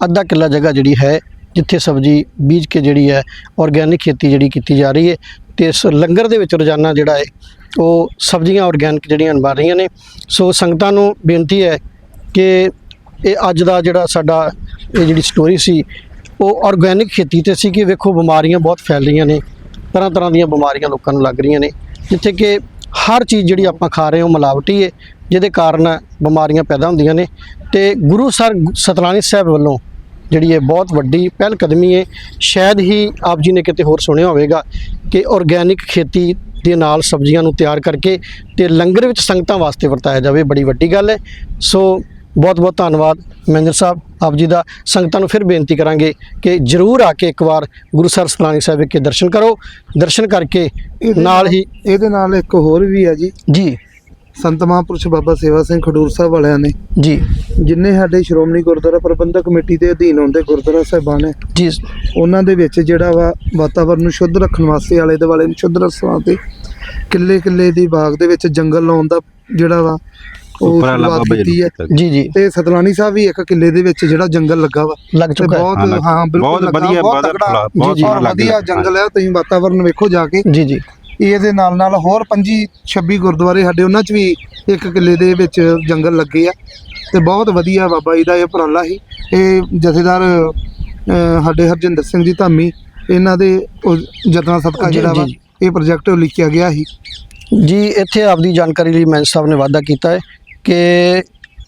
ਅੱਧਾ ਕਿੱਲਾ ਜਗ੍ਹਾ ਜਿਹੜੀ ਹੈ ਜਿੱਥੇ ਸਬਜ਼ੀ ਬੀਜ ਕੇ ਜਿਹੜੀ ਹੈ ਆਰਗੈਨਿਕ ਖੇਤੀ ਜਿਹੜੀ ਕੀਤੀ ਜਾ ਰਹੀ ਹੈ ਤੇ ਇਸ ਲੰਗਰ ਦੇ ਵਿੱਚ ਰੋਜ਼ਾਨਾ ਜਿਹੜਾ ਹੈ ਉਹ ਸਬਜ਼ੀਆਂ ਆਰਗੈਨਿਕ ਜਿਹੜੀਆਂ ਬਣ ਰਹੀਆਂ ਨੇ। ਸੋ ਸੰਗਤਾਂ ਨੂੰ ਬੇਨਤੀ ਹੈ ਕਿ ਇਹ ਅੱਜ ਦਾ ਜਿਹੜਾ ਸਾਡਾ ਇਹ ਜਿਹੜੀ ਸਟੋਰੀ ਸੀ, ਉਹ ਆਰਗੈਨਿਕ ਖੇਤੀ ਤੇ ਸੀ ਕਿ ਵੇਖੋ ਬਿਮਾਰੀਆਂ ਬਹੁਤ ਫੈਲ ਰਹੀਆਂ ਨੇ, ਤਰ੍ਹਾਂ ਤਰ੍ਹਾਂ ਦੀਆਂ ਬਿਮਾਰੀਆਂ ਲੋਕਾਂ ਨੂੰ ਲੱਗ ਰਹੀਆਂ ਨੇ। ਜਿੱਥੇ ਕਿ ਹਰ ਚੀਜ਼ ਜਿਹੜੀ ਆਪਾਂ ਖਾ ਰਹੇ ਹਾਂ ਮਿਲਾਵਟੀ ਹੈ, ਜਿਹਦੇ ਕਾਰਨ ਬਿਮਾਰੀਆਂ ਪੈਦਾ ਹੁੰਦੀਆਂ ਨੇ। ਤੇ ਗੁਰੂ ਸਰ ਸਤਨਾਮੀ ਸਾਹਿਬ ਵੱਲੋਂ ਜਿਹੜੀ ਇਹ ਬਹੁਤ ਵੱਡੀ ਪਹਿਲ ਕਦਮੀ ਹੈ, ਸ਼ਾਇਦ ਹੀ ਆਪ ਜੀ ਨੇ ਕਿਤੇ ਹੋਰ ਸੁਣਿਆ ਹੋਵੇਗਾ ਕਿ ਆਰਗੈਨਿਕ ਖੇਤੀ ਦੇ ਨਾਲ ਸਬਜ਼ੀਆਂ ਨੂੰ ਤਿਆਰ ਕਰਕੇ ਤੇ ਲੰਗਰ ਵਿੱਚ ਸੰਗਤਾਂ ਵਾਸਤੇ ਵਰਤਾਇਆ ਜਾਵੇ ਬੜੀ ਵੱਡੀ ਗੱਲ ਹੈ। ਸੋ ਬਹੁਤ ਬਹੁਤ ਧੰਨਵਾਦ ਮੈਨੇਜਰ ਸਾਹਿਬ ਆਪ ਜੀ ਦਾ। ਸੰਗਤਾਂ ਨੂੰ ਫਿਰ ਬੇਨਤੀ ਕਰਾਂਗੇ ਕਿ ਜਰੂਰ ਆ ਕੇ ਇੱਕ ਵਾਰ ਗੁਰੂ ਸਰ ਸਤਨਾਮੀ ਸਾਹਿਬ ਵਿਖੇ ਦਰਸ਼ਨ ਕਰੋ। ਦਰਸ਼ਨ ਕਰਕੇ ਨਾਲ ਹੀ ਇਹਦੇ ਨਾਲ ਇੱਕ ਹੋਰ ਵੀ ਹੈ ਜੀ। ਜੀ। ਸੰਤ ਮਹਾਂਪੁਰਸ਼ ਬਾਬਾ ਸੇਵਾ ਸਿੰਘ ਖਡੂਰ ਸਾਹਿਬ ਵਾਲਿਆਂ ਨੇ। ਜੀ। ਜਿੰਨੇ ਸਾਡੇ ਸ਼੍ਰੋਮਣੀ ਗੁਰਦੁਆਰਾ ਪ੍ਰਬੰਧਕ ਕਮੇਟੀ ਦੇ ਅਧੀਨ ਆਉਂਦੇ ਗੁਰਦੁਆਰਾ ਸਾਹਿਬਾਨ ਹੈ ਜੀ। ਉਹਨਾਂ ਦੇ ਵਿੱਚ ਜਿਹੜਾ ਵਾ ਵਾਤਾਵਰਨ ਨੂੰ ਸ਼ੁੱਧ ਰੱਖਣ ਵਾਸਤੇ ਆਲੇ ਦੁਆਲੇ ਨੂੰ ਸ਼ੁੱਧ ਰੱਖਣ ਵਾਸਤੇ ਕਿੱਲੇ ਕਿੱਲੇ ਦੀ ਬਾਗ ਦੇ ਵਿੱਚ ਜੰਗਲ ਲਾਉਣ ਦਾ ਜਿਹੜਾ ਵਾ ਉਹ ਉਪਰਾਲਾ ਸ਼ੁਰੂਆਤ ਕੀਤੀ ਨੇ ਹੈ। ਜੀ ਜੀ। ਤੇ ਸਤਲਾਨੀ ਸਾਹਿਬ ਵੀ ਇੱਕ ਕਿੱਲੇ ਦੇ ਵਿੱਚ ਜਿਹੜਾ ਜੰਗਲ ਲੱਗਾ ਵਾ ਲੱਗ ਚੁੱਕਾ ਹੈ। ਬਹੁਤ ਹਾਂ, ਬਿਲਕੁਲ ਬਹੁਤ ਵਧੀਆ, ਬਹੁਤ ਵਧੀਆ। ਜੰਗਲ ਹੈ ਤੁਸੀਂ ਵਾਤਾਵਰਨ ਵੇਖੋ ਜਾ ਕੇ। ਜੀ ਜੀ। ਇਹਦੇ ਨਾਲ ਨਾਲ ਹੋਰ 25 26 ਗੁਰਦੁਆਰੇ ਸਾਡੇ ਉਹਨਾਂ 'ਚ ਵੀ ਇੱਕ ਕਿੱਲੇ ਦੇ ਵਿੱਚ ਜੰਗਲ ਲੱਗੇ ਆ ਤੇ ਬਹੁਤ ਵਧੀਆ ਬਾਬਾ ਜੀ ਦਾ ਇਹ ਉਪਰਾਲਾ ਸੀ। ਇਹ ਜਥੇਦਾਰ ਸਾਡੇ ਹਰਜਿੰਦਰ ਸਿੰਘ ਜੀ ਧਾਮੀ ਇਹਨਾਂ ਦੇ ਜਤਨਾਂ ਸਦਕਾ ਜਿਹੜਾ ਵਾ ਇਹ ਪ੍ਰੋਜੈਕਟ ਲਿਖਿਆ ਗਿਆ ਸੀ। ਜੀ ਇੱਥੇ ਆਪਦੀ ਜਾਣਕਾਰੀ ਲਈ ਮੈਨ ਸਾਹਿਬ ਨੇ ਵਾਅਦਾ ਕੀਤਾ ਹੈ ਕਿ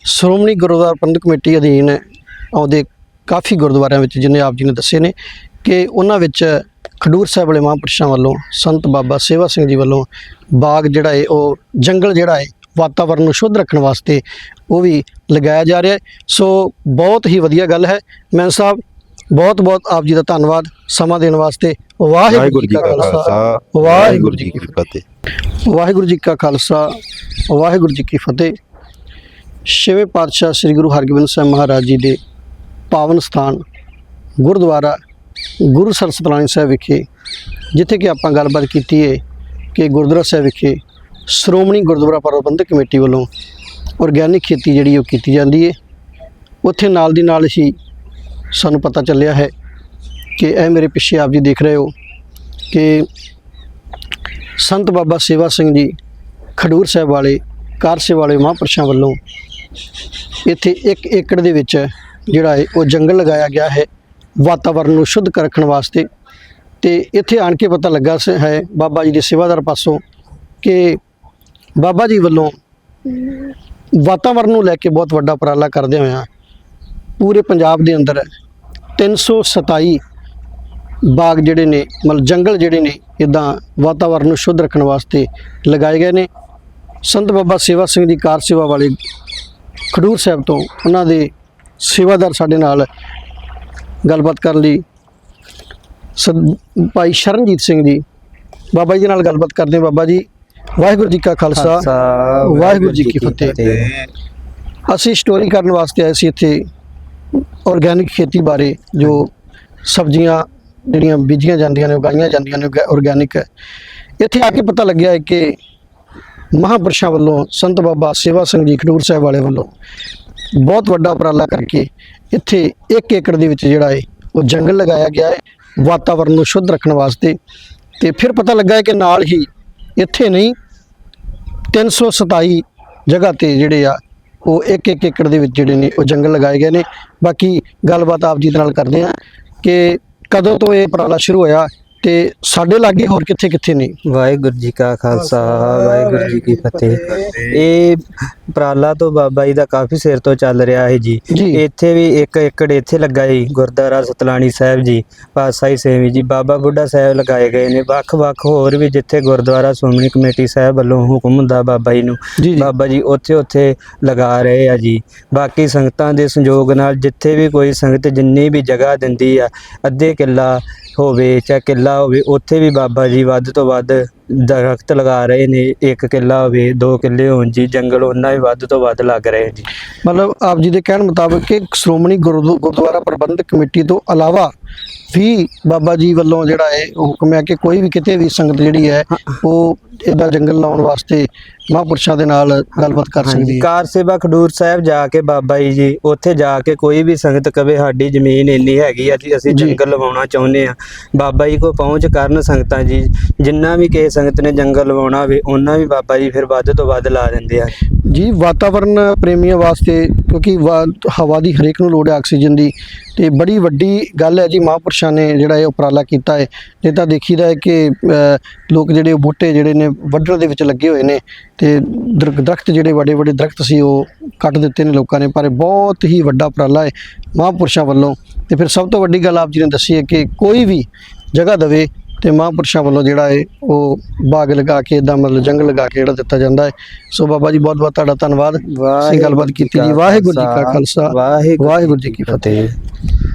ਸ਼੍ਰੋਮਣੀ ਗੁਰਦੁਆਰਾ ਪ੍ਰਬੰਧਕ ਕਮੇਟੀ ਅਧੀਨ ਆਉਂਦੇ ਕਾਫੀ ਗੁਰਦੁਆਰਿਆਂ ਵਿੱਚ ਜਿਨੇ ਆਪ ਜੀ ਨੇ ਦੱਸੇ ਨੇ ਕਿ ਉਹਨਾਂ ਵਿੱਚ ਖਡੂਰ ਸਾਹਿਬ ਵਾਲੇ ਮਹਾਂਪੁਰਸ਼ਾਂ ਵੱਲੋਂ ਸੰਤ ਬਾਬਾ ਸੇਵਾ ਸਿੰਘ ਜੀ ਵੱਲੋਂ ਬਾਗ ਜਿਹੜਾ ਹੈ ਉਹ ਜੰਗਲ ਜਿਹੜਾ ਹੈ ਵਾਤਾਵਰਨ ਨੂੰ ਸ਼ੁੱਧ ਰੱਖਣ ਵਾਸਤੇ ਉਹ ਵੀ ਲਗਾਇਆ ਜਾ ਰਿਹਾ ਹੈ ਸੋ ਬਹੁਤ ਹੀ ਵਧੀਆ ਗੱਲ ਹੈ। ਮੈਨ ਸਾਹਿਬ ਬਹੁਤ ਬਹੁਤ ਆਪ ਜੀ ਦਾ ਧੰਨਵਾਦ। ਸਮਾਂ ਦੇਣ ਵਾਸਤੇ ਵਾਹਿਗੁਰੂ ਜੀ ਕਾ ਖਾਲਸਾ। ਵਾਹਿਗੁਰੂ ਜੀ ਕੀ ਫਤਿਹ। ਵਾਹਿਗੁਰੂ ਜੀ ਕਾ ਖਾਲਸਾ। ਵਾਹਿਗੁਰੂ ਜੀ ਕੀ ਫਤਿਹ। ਛੇਵੇਂ ਪਾਤਸ਼ਾਹ ਸ੍ਰੀ ਗੁਰੂ ਹਰਗੋਬਿੰਦ ਸਾਹਿਬ ਮਹਾਰਾਜ ਜੀ ਦੇ ਪਾਵਨ ਸਥਾਨ ਗੁਰਦੁਆਰਾ ਗੁਰੂ ਸਰ ਸਾਹਿਬ ਵਿਖੇ, ਜਿੱਥੇ ਕਿ ਆਪਾਂ ਗੱਲਬਾਤ ਕੀਤੀ ਹੈ ਕਿ ਗੁਰਦੁਆਰਾ ਸਾਹਿਬ ਵਿਖੇ ਸ਼੍ਰੋਮਣੀ ਗੁਰਦੁਆਰਾ ਪ੍ਰਬੰਧਕ ਕਮੇਟੀ ਵੱਲੋਂ ਔਰਗੈਨਿਕ ਖੇਤੀ ਜਿਹੜੀ ਉਹ ਕੀਤੀ ਜਾਂਦੀ ਹੈ ਉੱਥੇ ਨਾਲ ਦੀ ਨਾਲ ਹੀ ਸਾਨੂੰ ਪਤਾ ਚੱਲਿਆ ਹੈ ਕਿ ਇਹ ਮੇਰੇ ਪਿੱਛੇ ਆਪ ਜੀ ਦੇਖ ਰਹੇ ਹੋ ਕਿ ਸੰਤ ਬਾਬਾ ਸੇਵਾ ਸਿੰਘ ਜੀ ਖਡੂਰ ਸਾਹਿਬ ਵਾਲੇ ਕਾਰਸੇ ਵਾਲੇ ਮਹਾਂਪੁਰਸ਼ਾਂ ਵੱਲੋਂ ਇੱਥੇ 1 ਏਕੜ ਦੇ ਵਿੱਚ ਜਿਹੜਾ ਹੈ ਉਹ ਜੰਗਲ ਲਗਾਇਆ ਗਿਆ ਹੈ। ਵਾਤਾਵਰਨ ਨੂੰ ਸ਼ੁੱਧ ਰੱਖਣ ਵਾਸਤੇ। ਤੇ ਇੱਥੇ ਆਣ ਕੇ ਪਤਾ ਲੱਗਾ ਸ- ਹੈ ਬਾਬਾ ਜੀ ਦੇ ਸੇਵਾਦਾਰ ਪਾਸੋਂ ਕਿ ਬਾਬਾ ਜੀ ਵੱਲੋਂ ਵਾਤਾਵਰਨ ਨੂੰ ਲੈ ਕੇ ਬਹੁਤ ਵੱਡਾ ਉਪਰਾਲਾ ਕਰਦੇ ਹੋਇਆ ਪੂਰੇ ਪੰਜਾਬ ਦੇ ਅੰਦਰ 327 ਬਾਗ ਜਿਹੜੇ ਨੇ, ਮਤਲਬ ਜੰਗਲ ਜਿਹੜੇ ਨੇ, ਇਦਾਂ ਵਾਤਾਵਰਨ ਨੂੰ ਸ਼ੁੱਧ ਰੱਖਣ ਵਾਸਤੇ ਲਗਾਏ ਗਏ ਨੇ। ਸੰਤ ਬਾਬਾ ਸੇਵਾ ਸਿੰਘ ਦੀ ਕਾਰ ਸੇਵਾ ਵਾਲੇ ਖਡੂਰ ਸਾਹਿਬ ਤੋਂ ਉਹਨਾਂ ਦੇ ਸੇਵਾਦਾਰ ਸਾਡੇ ਨਾਲ ਗੱਲਬਾਤ ਕਰਨ ਲਈ। ਭਾਈ ਸ਼ਰਨਜੀਤ ਸਿੰਘ ਜੀ ਬਾਬਾ ਜੀ ਨਾਲ ਗੱਲਬਾਤ ਕਰਦੇ। ਬਾਬਾ ਜੀ। ਵਾਹਿਗੁਰੂ ਜੀ ਕਾ ਖਾਲਸਾ ਵਾਹਿਗੁਰੂ ਜੀ ਕੀ ਫਤਿਹ। ਅਸੀਂ ਸਟੋਰੀ ਕਰਨ ਵਾਸਤੇ ਆਏ ਸੀ ਇੱਥੇ ਆਰਗੈਨਿਕ ਖੇਤੀ ਬਾਰੇ ਜੋ ਸਬਜ਼ੀਆਂ ਜਿਹੜੀਆਂ ਬੀਜੀਆਂ ਜਾਂਦੀਆਂ ਨੇ ਉਗਾਈਆਂ ਜਾਂਦੀਆਂ ਨੇ ਆਰਗੈਨਿਕ ਇੱਥੇ ਆ ਕੇ ਪਤਾ ਲੱਗਿਆ ਹੈ ਕਿ ਮਹਾਂਪੁਰਸ਼ਾਂ ਵੱਲੋਂ ਸੰਤ ਬਾਬਾ ਸੇਵਾ ਸਿੰਘ ਜੀ ਖਡੂਰ ਸਾਹਿਬ ਵਾਲੇ ਵੱਲੋਂ ਬਹੁਤ ਵੱਡਾ ਉਪਰਾਲਾ ਕਰਕੇ ਇੱਥੇ 1 ਏਕੜ ਦੇ ਵਿੱਚ ਜਿਹੜਾ ਹੈ ਉਹ ਜੰਗਲ ਲਗਾਇਆ ਗਿਆ ਹੈ ਵਾਤਾਵਰਨ ਨੂੰ ਸ਼ੁੱਧ ਰੱਖਣ ਵਾਸਤੇ। ਤੇ ਫਿਰ ਪਤਾ ਲੱਗਾ ਹੈ ਕਿ ਨਾਲ ਹੀ ਇੱਥੇ ਨਹੀਂ 327 ਜਗ੍ਹਾ ਤੇ ਜਿਹੜੇ ਆ, ਉਹ ਇੱਕ ਇੱਕ ਏਕੜ ਦੇ ਵਿੱਚ ਜਿਹੜੇ ਨੇ, ਉਹ ਜੰਗਲ ਲਗਾਏ ਗਏ ਨੇ। ਬਾਕੀ ਗੱਲਬਾਤ ਆਪ ਜੀ ਦੇ ਨਾਲ ਕਰਦੇ ਆ ਕਿ ਕਦੋਂ ਤੋਂ ਇਹ ਉਪਰਾਲਾ ਸ਼ੁਰੂ ਹੋਇਆ ਤੇ ਸਾਡੇ ਲਾਗੇ ਹੋਰ ਕਿੱਥੇ ਕਿੱਥੇ ਨੇ? ਵਾਹਿਗੁਰੂ ਜੀ ਕਾ ਖਾਲਸਾ ਵਾਹਿਗੁਰੂ ਜੀ ਕੀ ਫਤਿਹ। ਇਹ ਉਪਰਾਲਾ ਤੋਂ ਬਾਬਾ ਜੀ ਦਾ ਕਾਫੀ ਸਿਰ ਤੋਂ ਚੱਲ ਰਿਹਾ ਹੈ ਜੀ। ਜੀ। ਇੱਥੇ ਵੀ ਇੱਕ ਏਕੜ ਇੱਥੇ ਲੱਗਾ ਜੀ ਗੁਰਦੁਆਰਾ ਸਤਲਾਣੀ ਸਾਹਿਬ ਜੀ ਪਾਤਸ਼ਾਹੀ ਸੇਵੀ ਜੀ ਬਾਬਾ ਬੁੱਢਾ ਸਾਹਿਬ ਲਗਾਏ ਗਏ ਨੇ। ਵੱਖ-ਵੱਖ ਹੋਰ ਵੀ ਜਿੱਥੇ ਗੁਰਦੁਆਰਾ ਸ਼੍ਰੋਮਣੀ ਕਮੇਟੀ ਸਾਹਿਬ ਵੱਲੋਂ ਹੁਕਮ ਹੁੰਦਾ ਬਾਬਾ ਜੀ ਨੂੰ ਜੀ ਜੀ। ਬਾਬਾ ਜੀ ਉੱਥੇ ਉੱਥੇ ਲਗਾ ਰਹੇ ਆ ਜੀ। ਬਾਕੀ ਸੰਗਤਾਂ ਦੇ ਸੰਯੋਗ ਨਾਲ ਜਿੱਥੇ ਵੀ ਕੋਈ ਸੰਗਤ ਜਿੰਨੀ ਵੀ ਜਗ੍ਹਾ ਦਿੰਦੀ ਆ ਅੱਧੇ ਕਿੱਲਾ ਹੋਵੇ ਚਾਹੇ ਕਿੱਲਾ ਹੋਵੇ, ਉੱਥੇ ਵੀ ਬਾਬਾ ਜੀ ਵੱਧ ਤੋਂ ਵੱਧ ਦਰਖਤ ਲਗਾ ਰਹੇ ਨੇ, ਇੱਕ ਕਿੱਲਾ ਹੋਵੇ, ਦੋ ਕਿੱਲੇ ਹੋਣ ਜੀ, ਜੰਗਲ ਉਹਨਾਂ ਵੀ ਵੱਧ ਤੋਂ ਵੱਧ ਲੱਗ ਰਹੇ ਜੀ। ਮਤਲਬ ਆਪ ਜੀ ਦੇ ਕਹਿਣ ਮੁਤਾਬਕ ਕਿ ਸ਼੍ਰੋਮਣੀ ਗੁਰਦੁ- ਗੁਰਦੁਆਰਾ ਪ੍ਰਬੰਧਕ ਕਮੇਟੀ ਤੋਂ ਇਲਾਵਾ ਵੀ ਬਾਬਾ ਜੀ ਵੱਲੋਂ ਜਿਹੜਾ ਹੈ ਹੁਕਮ ਹੈ ਕਿ ਕੋਈ ਵੀ ਕਿਤੇ ਵੀ ਸੰਗਤ ਜਿਹੜੀ ਹੈ ਉਹ ਇਹਦਾ ਜੰਗਲ ਲਾਉਣ ਵਾਸਤੇ ਮਹਾਂਪੁਰਸ਼ਾਂ ਦੇ ਨਾਲ ਗੱਲਬਾਤ ਕਰ ਸਕਦੀ ਹੈ। ਕਾਰ ਸੇਵਾ ਖਡੂਰ ਸਾਹਿਬ ਜਾ ਕੇ ਬਾਬਾ ਜੀ ਜੀ ਉੱਥੇ ਜਾ ਕੇ ਕੋਈ ਵੀ ਸੰਗਤ ਕਵੇ ਸਾਡੀ ਜ਼ਮੀਨ ਇੰਨੀ ਹੈਗੀ ਆ ਜੀ ਅਸੀਂ। ਜੰਗਲ ਲਵਾਉਣਾ ਚਾਹੁੰਦੇ ਆ। ਬਾਬਾ ਜੀ ਕੋ ਪਹੁੰਚ ਕਰਨ ਸੰਗਤਾਂ ਜੀ ਜਿੰਨਾ ਵੀ ਕਿਸੇ ਸੰਗਤ ਨੇ ਜੰਗਲ ਲਵਾਉਣਾ ਹੋਵੇ ਉਹਨਾਂ ਵੀ ਬਾਬਾ ਜੀ ਫਿਰ ਵੱਧ ਤੋਂ ਵੱਧ ਲਾ ਦਿੰਦੇ ਆ। ਜੀ ਵਾਤਾਵਰਣ ਪ੍ਰੇਮੀਆਂ ਵਾਸਤੇ ਕਿਉਂਕਿ ਵਾ- ਹਵਾ ਦੀ ਹਰੇਕ ਨੂੰ ਲੋੜ ਹੈ ਆਕਸੀਜਨ ਦੀ ਤੇ ਬੜੀ ਵੱਡੀ ਗੱਲ ਹੈ ਜੀ, ਮਹਾਂਪੁਰਸ਼ਾਂ ਨੇ ਜਿਹੜਾ ਇਹ ਉਪਰਾਲਾ ਕੀਤਾ ਹੈ ਨਹੀਂ ਤਾਂ ਦੇਖੀਦਾ ਹੈ ਕਿ ਲੋਕ ਜਿਹੜੇ ਬੂਟੇ ਜਿਹੜੇ ਨੇ ਵੱਢਣ ਦੇ ਵਿੱਚ ਲੱਗੇ ਹੋਏ ਨੇ ਤੇ ਦਰਖ- ਦਰਖਤ ਜਿਹੜੇ ਵੱਡੇ ਵੱਡੇ ਦਰਖਤ ਸੀ ਉਹ ਕੱਟ ਦਿੱਤੇ ਨੇ ਲੋਕਾਂ ਨੇ, ਪਰ ਇਹ ਬਹੁਤ ਹੀ ਵੱਡਾ ਉਪਰਾਲਾ ਹੈ ਮਹਾਂਪੁਰਸ਼ਾਂ ਵੱਲੋਂ ਤੇ ਫਿਰ ਸਭ ਤੋਂ ਵੱਡੀ ਗੱਲ ਆਪ ਜੀ ਨੇ ਦੱਸੀ ਹੈ ਕਿ ਕੋਈ ਵੀ ਜਗ੍ਹਾ ਦਵੇ ਤੇ ਮਹਾਂਪੁਰਸ਼ਾਂ ਵੱਲੋਂ ਜਿਹੜਾ ਹੈ ਉਹ ਬਾਗ ਲਗਾ ਕੇ ਇਦਾਂ ਮਤਲਬ ਜੰਗ ਲਗਾ ਕੇ ਜਿਹੜਾ ਦਿੱਤਾ ਜਾਂਦਾ ਹੈ। ਸੋ ਬਾਬਾ ਜੀ ਬਹੁਤ ਬਹੁਤ ਤੁਹਾਡਾ ਧੰਨਵਾਦ। ਅਸੀਂ ਗੱਲਬਾਤ ਕੀਤੀ ਜੀ। ਵਾਹਿਗੁਰੂ ਜੀ ਕਾ ਖਾਲਸਾ। ਵਾਹਿਗੁਰੂ ਜੀ ਕੀ ਫਤਿਹ।